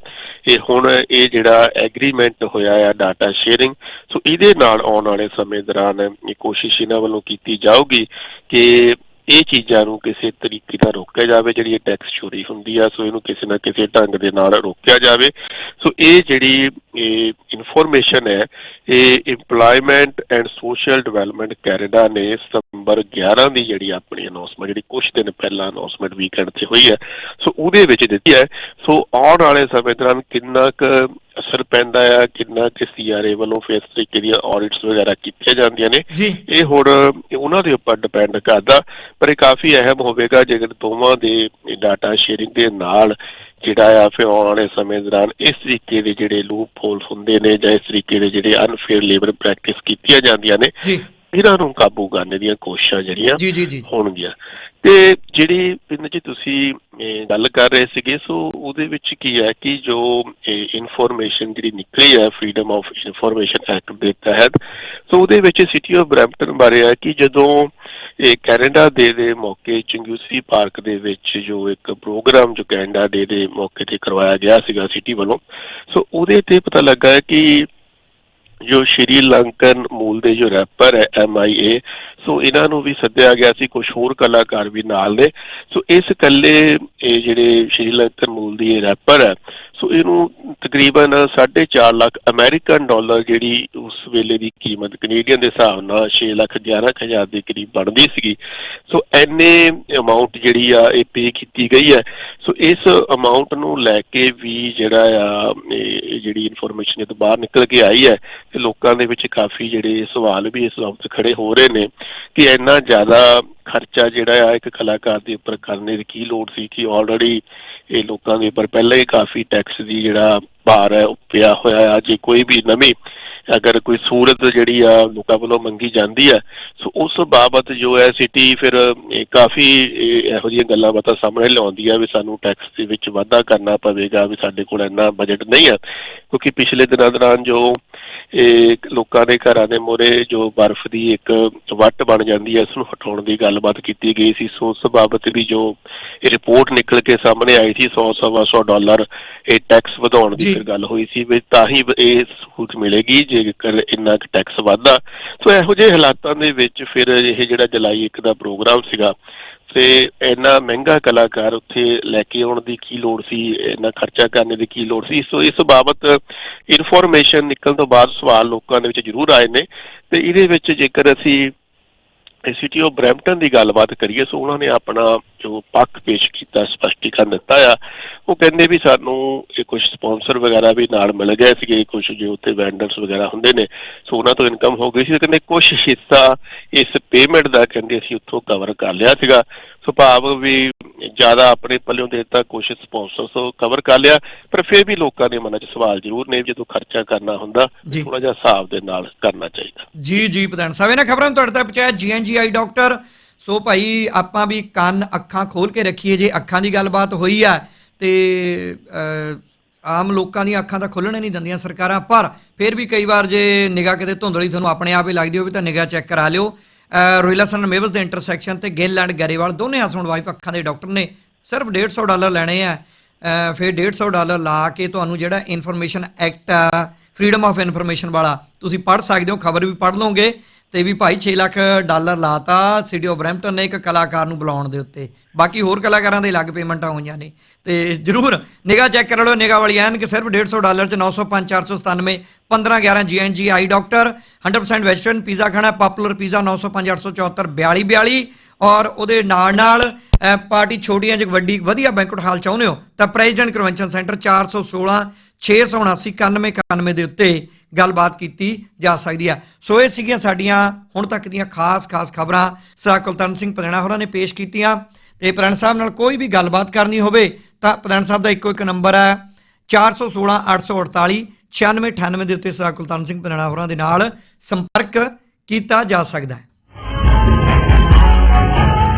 ਇਹ ਹੁਣ ਇਹ ਜਿਹੜਾ ਐਗਰੀਮੈਂਟ ਹੋਇਆ ਆ ਡਾਟਾ ਸ਼ੇਅਰਿੰਗ ਸੋ ਇਹਦੇ ਨਾਲ ਆਉਣ ਵਾਲੇ ਸਮੇਂ ਦੌਰਾਨ ਇਹ ਕੋਸ਼ਿਸ਼ ਇਹਨਾਂ ਵੱਲੋਂ ਕੀਤੀ ਜਾਊਗੀ ਕਿ ਇਹ ਚੀਜ਼ਾਂ ਨੂੰ ਕਿਸੇ ਤਰੀਕੇ ਨਾਲ ਰੋਕਿਆ ਜਾਵੇ, ਜਿਹੜੀ ਟੈਕਸ ਚੋਰੀ ਹੁੰਦੀ ਆ, ਸੋ ਇਹਨੂੰ ਕਿਸੇ ਨਾ ਕਿਸੇ ਢੰਗ ਦੇ ਨਾਲ ਰੋਕਿਆ ਜਾਵੇ। ਸੋ ਇਹ ਜਿਹੜੀ ਇਨਫੋਰਮੇਸ਼ਨ ਹੈ, ਇਹ EMPLOYMENT and social development Canada ਨੇ ਸਤੰਬਰ 11 ਦੀ ਜਿਹੜੀ ਆਪਣੀ ਅਨਾਉਂਸਮੈਂਟ ਜਿਹੜੀ ਕੁਝ ਦਿਨ ਪਹਿਲਾਂ ਅਨਾਉਂਸਮੈਂਟ ਵੀਕਐਂਡ ਤੇ ਹੋਈ ਹੈ, ਸੋ ਉਹਦੇ ਵਿੱਚ ਦਿੱਤੀ ਹੈ। ਸੋ ਆਉਣ ਵਾਲੇ ਸਮੇਂ ਦੌਰਾਨ ਕਿੰਨਾ ਕੁ ਅਸਰ ਪੈਂਦਾ ਆ ਕਿੰਨਾ ਕਿ ਸੀਆਰਏ ਵੱਲੋਂ ਫੇਸ ਤਰੀਕੇ ਦੀਆਂ ਆਡਿਟਸ ਵਗੈਰਾ ਕੀਤੀਆਂ ਜਾਂਦੀਆਂ ਨੇ। ਇਹ ਹੁਣ ਉਹਨਾਂ ਦੇ ਉੱਪਰ ਡਿਪੈਂਡ ਕਰਦਾ ਪਰ ਇਹ ਕਾਫੀ ਅਹਿਮ ਹੋਵੇਗਾ ਜੇਕਰ ਦੋਵਾਂ ਦੇ ਡਾਟਾ ਸ਼ੇਅਰਿੰਗ ਦੇ ਨਾਲ ਜਿਹੜਾ ਆ ਫਿਰ ਆਉਣ ਵਾਲੇ ਸਮੇਂ ਦੌਰਾਨ ਇਸ ਤਰੀਕੇ ਦੇ ਜਿਹੜੇ ਲੂਪ ਹੋਲਸ ਹੁੰਦੇ ਨੇ ਜਾਂ ਇਸ ਤਰੀਕੇ ਦੇ ਜਿਹੜੇ ਅਨਫੇਅਰ ਲੇਬਰ ਪ੍ਰੈਕਟਿਸ ਕੀਤੀਆਂ ਜਾਂਦੀਆਂ ਨੇ ਜੀ। ਇਹਨਾਂ ਨੂੰ ਕਾਬੂ ਕਰਨ ਦੀਆਂ ਕੋਸ਼ਿਸ਼ਾਂ ਜਿਹੜੀਆਂ ਹੋਣਗੀਆਂ। ਤੇ ਜਿਹੜੀ ਪਿੰਡ ਜੀ ਤੁਸੀਂ ਗੱਲ ਕਰ ਰਹੇ ਸੀਗੇ, ਸੋ ਉਹਦੇ ਵਿੱਚ ਕੀ ਹੈ ਕਿ ਜੋ ਇਨਫੋਰਮੇਸ਼ਨ ਜਿਹੜੀ ਨਿਕਲੀ ਹੈ ਫਰੀडम ਆਫ ਇਨਫੋਰਮੇਸ਼ਨ ਐਕਟ ਦੇ ਤਹਿਤ, ਸੋ ਉਹਦੇ ਵਿੱਚ ਸਿਟੀ ਆਫ ਬਰੈਂਪਟਨ ਬਾਰੇ ਹੈ ਕਿ ਜਦੋਂ ਇਹ ਕੈਨੇਡਾ ਡੇ ਦੇ ਮੌਕੇ ਚੰਗੂਸੀ ਪਾਰਕ ਦੇ ਵਿੱਚ ਜੋ ਇੱਕ ਪ੍ਰੋਗਰਾਮ ਜੋ ਕੈਨੇਡਾ ਡੇ ਦੇ ਮੌਕੇ ਤੇ ਕਰਵਾਇਆ ਗਿਆ ਸੀਗਾ ਸਿਟੀ ਵੱਲੋਂ, ਸੋ ਉਹਦੇ ਤੇ ਪਤਾ ਲੱਗਾ ਕਿ ਜੋ ਸ਼੍ਰੀਲੰਕਨ ਮੂਲ ਦੇ ਜੋ ਰੈਪਰ ਹੈ ਐਮਆਈਏ ਸੋ ਇਹਨਾਂ ਨੂੰ ਵੀ ਸੱਦਿਆ ਗਿਆ ਸੀ ਕੁਝ ਹੋਰ ਕਲਾਕਾਰ ਵੀ ਨਾਲ ਨੇ। ਸੋ ਇਸ ਇਕੱਲੇ ਇਹ ਜਿਹੜੇ ਸ਼੍ਰੀਲੰਕਨ ਮੂਲ ਦੀ ਇਹ ਰੈਪਰ ਹੈ ਸੋ ਇਹਨੂੰ ਤਕਰੀਬਨ 4.5 ਲੱਖ ਅਮਰੀਕਨ ਡਾਲਰ ਜਿਹੜੀ ਉਸ ਵੇਲੇ ਦੀ ਕੀਮਤ ਕੈਨੇਡੀਅਨ ਦੇ ਹਿਸਾਬ ਨਾਲ 6 ਲੱਖ 11 ਹਜ਼ਾਰ ਦੇ ਕਰੀਬ ਬਣਦੀ ਸੀਗੀ। ਸੋ ਐਨੇ ਅਮਾਉਂਟ ਜਿਹੜੀ ਆ ਇਹ ਪੇ ਕੀਤੀ ਗਈ ਹੈ। ਸੋ ਇਸ ਅਮਾਉਂਟ ਨੂੰ ਲੈ ਕੇ ਵੀ ਜਿਹੜਾ ਆ, ਇਹ ਜਿਹੜੀ ਇਨਫੋਰਮੇਸ਼ਨ ਇਹ ਤੋਂ ਬਾਹਰ ਨਿਕਲ ਕੇ ਆਈ ਹੈ ਤੇ ਲੋਕਾਂ ਦੇ ਵਿੱਚ ਕਾਫੀ ਜਿਹੜੇ ਸਵਾਲ ਵੀ ਇਸ ਵਕਤ ਖੜੇ ਹੋ ਰਹੇ ਨੇ ਕਿ ਇੰਨਾ ਜ਼ਿਆਦਾ ਖਰਚਾ ਜਿਹੜਾ ਆ ਇੱਕ ਕਲਾਕਾਰ ਦੇ ਉੱਪਰ ਕਰਨੇ ਦੀ ਕੀ ਲੋੜ ਸੀ ਕਿ ਆਲਰੇਡੀ ਇਹ ਲੋਕਾਂ ਦੇ, ਪਰ ਪਹਿਲਾਂ ਹੀ ਕਾਫੀ ਟੈਕਸ ਦੀ ਜਿਹੜਾ ਭਾਰ ਹੈ, ਉਹ ਪਿਆ ਹੋਇਆ ਆ ਜੇ ਕੋਈ ਵੀ ਨਵੀਂ, ਅਗਰ ਕੋਈ ਸਹੂਲਤ ਜਿਹੜੀ ਆ, ਲੋਕਾਂ ਵੱਲੋਂ ਮੰਗੀ ਜਾਂਦੀ ਹੈ, ਸੋ ਉਸ ਬਾਬਤ ਜੋ ਹੈ ਸਿਟੀ ਫਿਰ ਕਾਫੀ, ਇਹੋ ਜਿਹੀਆਂ ਗੱਲਾਂ ਬਾਤਾਂ ਸਾਹਮਣੇ ਲਿਆਉਂਦੀ ਆ ਵੀ ਸਾਨੂੰ ਟੈਕਸ ਦੇ ਵਿੱਚ ਵਾਧਾ ਕਰਨਾ ਪਵੇਗਾ, ਵੀ ਸਾਡੇ ਕੋਲ ਇੰਨਾ ਬਜਟ ਨਹੀਂ ਹੈ। ਕਿਉਂਕਿ ਪਿਛਲੇ ਦਿਨਾਂ ਦੌਰਾਨ ਜੋ ਇਹ ਲੋਕਾਂ ਦੇ ਘਰਾਂ ਦੇ ਮੋਰੇ ਜੋ ਬਰਫ਼ ਦੀ ਇੱਕ ਵੱਟ ਬਣ ਜਾਂਦੀ ਹੈ ਇਸ ਨੂੰ ਹਟਾਉਣ ਦੀ ਗੱਲਬਾਤ ਕੀਤੀ ਗਈ ਸੀ ਸੋ ਉਸ ਬਾਬਤ ਵੀ ਜੋ ਇਹ ਰਿਪੋਰਟ ਨਿਕਲ ਕੇ ਸਾਹਮਣੇ ਆਈ ਸੀ 100 ਸਵਾ 100 ਡਾਲਰ ਇਹ ਟੈਕਸ ਵਧਾਉਣ। ਦੀ ਫਿਰ ਗੱਲ ਹੋਈ ਸੀ ਵੀ ਤਾਂ ਹੀ ਇਹ ਸਹੂਲਤ ਮਿਲੇਗੀ ਜੇਕਰ ਇੰਨਾ ਕੁ ਟੈਕਸ ਵਧਦਾ ਸੋ ਇਹੋ ਜਿਹੇ ਹਾਲਾਤਾਂ ਦੇ ਵਿੱਚ ਫਿਰ ਇਹ ਜਿਹੜਾ ਜੁਲਾਈ 1 ਦਾ ਪ੍ਰੋਗਰਾਮ ਸੀਗਾ ਤੇ ਇੰਨਾ ਮਹਿੰਗਾ ਕਲਾਕਾਰ ਉੱਥੇ ਲੈ ਕੇ ਆਉਣ ਦੀ ਕੀ ਲੋੜ ਸੀ, ਇੰਨਾ ਖਰਚਾ ਕਰਨ ਦੀ ਕੀ ਲੋੜ ਸੀ? ਸੋ ਇਸ ਬਾਬਤ ਇਨਫੋਰਮੇਸ਼ਨ ਨਿਕਲਣ ਤੋਂ ਬਾਅਦ ਸਵਾਲ ਲੋਕਾਂ ਦੇ ਵਿੱਚ ਜ਼ਰੂਰ ਆਏ ਨੇ ਤੇ ਇਹਦੇ ਵਿੱਚ ਜੇਕਰ ਅਸੀਂ ਸਿਟੀ ਆਫ ਦੀ ਗੱਲਬਾਤ ਕਰੀਏ, ਸੋ ਉਹਨਾਂ ਨੇ ਆਪਣਾ ਜੋ ਪੱਖ ਪੇਸ਼ ਕੀਤਾ, ਸਪਸ਼ਟੀਕਰਨ ਦਿੱਤਾ ਆ, ਉਹ ਕਹਿੰਦੇ ਵੀ ਸਾਨੂੰ ਇਹ ਕੁਝ ਸਪਾਂਸਰ ਵਗੈਰਾ ਵੀ ਨਾਲ ਮਿਲ ਗਏ ਸੀਗੇ ਕੁਝ ਜੋ ਉੱਥੇ ਵੈਂਡਰਸ ਵਗੈਰਾ ਹੁੰਦੇ ਨੇ, ਸੋ ਉਹਨਾਂ ਤੋਂ ਇਨਕਮ ਹੋ ਗਈ ਸੀ ਕਹਿੰਦੇ ਕੁਝ ਹਿੱਸਾ ਇਸ ਪੇਮੈਂਟ ਦਾ, ਕਹਿੰਦੇ ਅਸੀਂ ਉੱਥੋਂ ਕਵਰ ਕਰ ਲਿਆ ਸੀਗਾ। ਸੋ ਭਾਵ ਵੀ ਜ਼ਿਆਦਾ ਆਪਣੇ ਪੱਲਿਓਂ ਦੇ ਦਿੱਤਾ ਕੁਝ ਸਪਾਂਸਰ ਤੋਂ ਕਵਰ ਕਰ ਲਿਆ ਪਰ ਫਿਰ ਵੀ ਲੋਕਾਂ ਦੇ ਮਨਾਂ 'ਚ ਸਵਾਲ ਜ਼ਰੂਰ ਨੇ ਜਦੋਂ ਖਰਚਾ ਕਰਨਾ ਹੁੰਦਾ। ਥੋੜਾ ਜਿਹਾ ਹਿਸਾਬ ਦੇ ਨਾਲ ਕਰਨਾ ਚਾਹੀਦਾ। ਜੀ ਜੀ ਪ੍ਰਧਾਨ ਸਾਹਿਬ ਇਹਨਾਂ ਖਬਰਾਂ ਨੂੰ ਤੁਹਾਡੇ ਤੱਕ ਪਹੁੰਚਾਇਆ ਜੀਐਨਜੀਆਈ ਡਾਕਟਰ ਸੋ ਭਾਈ ਆਪਾਂ ਵੀ ਕੰਨ ਅੱਖਾਂ ਖੋਲ ਕੇ ਰੱਖੀਏ ਜੇ ਅੱਖਾਂ ਦੀ ਗੱਲਬਾਤ ਹੋਈ ਆ ਤੇ ਆਮ ਲੋਕਾਂ ਦੀਆਂ ਅੱਖਾਂ ਤਾਂ ਖੁੱਲਣੇ ਨਹੀਂ ਦਿੰਦੀਆਂ ਸਰਕਾਰਾਂ ਪਰ ਫਿਰ ਵੀ ਕਈ ਵਾਰ ਜੇ ਨਿਗਾਹ ਕਿਤੇ ਧੁੰਦਲੀ ਤੁਹਾਨੂੰ ਆਪਣੇ ਆਪ ਹੀ ਲੱਗਦੀ ਹੋਵੇ ਤਾਂ ਨਿਗਾਹ ਚੈੱਕ ਕਰਾ ਲਿਓ। ਅ, ਰੋਇਲਸਨ ਦੇ ਇੰਟਰਸੈਕਸ਼ਨ ਤੇ ਗਿੱਲ ਐਂਡ ਗੈਰੀਵਾਲ ਦੋਨੇ ਹਸਬੰਡ ਵਾਈਫ ਅੱਖਾਂ ਦੇ ਡਾਕਟਰ ਨੇ ਸਿਰਫ 150 ਡਾਲਰ ਲੈਣੇ ਆ। ਅ, ਫਿਰ 150 ਡਾਲਰ ਲਾ ਕੇ ਤੁਹਾਨੂੰ ਜਿਹੜਾ ਇਨਫੋਰਮੇਸ਼ਨ ਐਕਟ ਆ ਫਰੀडम ਆਫ ਇਨਫੋਰਮੇਸ਼ਨ ਵਾਲਾ ਤੁਸੀਂ ਪੜ੍ਹ ਸਕਦੇ ਹੋ ਖਬਰ ਵੀ ਪੜ੍ਹ ਲਓਗੇ। ਤੇ ਵੀ ਭਾਈ 6 ਲੱਖ ਡਾਲਰ ਲਾਤਾ ਸਿਟੀ ਆਫ ਬਰੈਂਪਟਨ ਨੇ ਇੱਕ ਕਲਾਕਾਰ ਨੂੰ ਬੁਲਾਉਣ ਦੇ ਉੱਤੇ। ਬਾਕੀ ਹੋਰ ਕਲਾਕਾਰਾਂ ਦੇ ਅਲੱਗ ਪੇਮੈਂਟਾਂ ਹੋਈਆਂ ਨੇ। ਤੇ ਜਰੂਰ ਨਿਗਾਹ ਚੈੱਕ ਕਰ ਲਓ, ਨਿਗਾਹ ਵਾਲੀ ਐਨ ਕਿ ਸਿਰਫ 150 ਡਾਲਰ ਚ 905 497 15 11 GNG eye doctor 100% western pizza ਖਾਣਾ ਪਾਪੂਲਰ ਪੀਜ਼ਾ 905 874 42 42 ਔਰ ਉਹਦੇ ਨਾਲ ਨਾਲ ਪਾਰਟੀ ਛੋਟੀਆਂ ਜਿਹੀ ਵੱਡੀ, ਵਧੀਆ ਬੈਂਕਟ ਹਾਲ ਚਾਹੁੰਦੇ ਹੋ, ਤਾਂ ਪ੍ਰੈਜ਼ੀਡੈਂਟ ਕਨਵੈਨਸ਼ਨ ਸੈਂਟਰ 416 679 9191 ਦੇ ਉੱਤੇ ਗੱਲਬਾਤ ਕੀਤੀ ਜਾ ਸਕਦੀ ਹੈ। ਸੋ ਇਹ ਸੀਗੀਆਂ ਸਾਡੀਆਂ ਹੁਣ ਤੱਕ ਦੀਆਂ ਖਾਸ-ਖਾਸ ਖਬਰਾਂ। ਸਰ, ਕੁਲਤਨ ਸਿੰਘ ਪਧਾਣਾ ਹੋਰਾਂ ਨੇ ਪੇਸ਼ ਕੀਤੀਆਂ। ਤੇ ਪ੍ਰਧਾਨ ਸਾਹਿਬ ਨਾਲ ਕੋਈ ਵੀ ਗੱਲਬਾਤ ਕਰਨੀ ਹੋਵੇ ਤਾਂ ਪ੍ਰਧਾਨ ਸਾਹਿਬ ਦਾ ਇੱਕੋ ਇੱਕ ਨੰਬਰ ਹੈ। 416 848 9698 ਦੇ ਉੱਤੇ ਸਰਦਾਰ ਕੁਲਤਾਨ ਸਿੰਘ ਪਧਾਣਾ ਹੋਰਾਂ ਦੇ ਨਾਲ ਸੰਪਰਕ ਕੀਤਾ ਜਾ ਸਕਦਾ ਹੈ।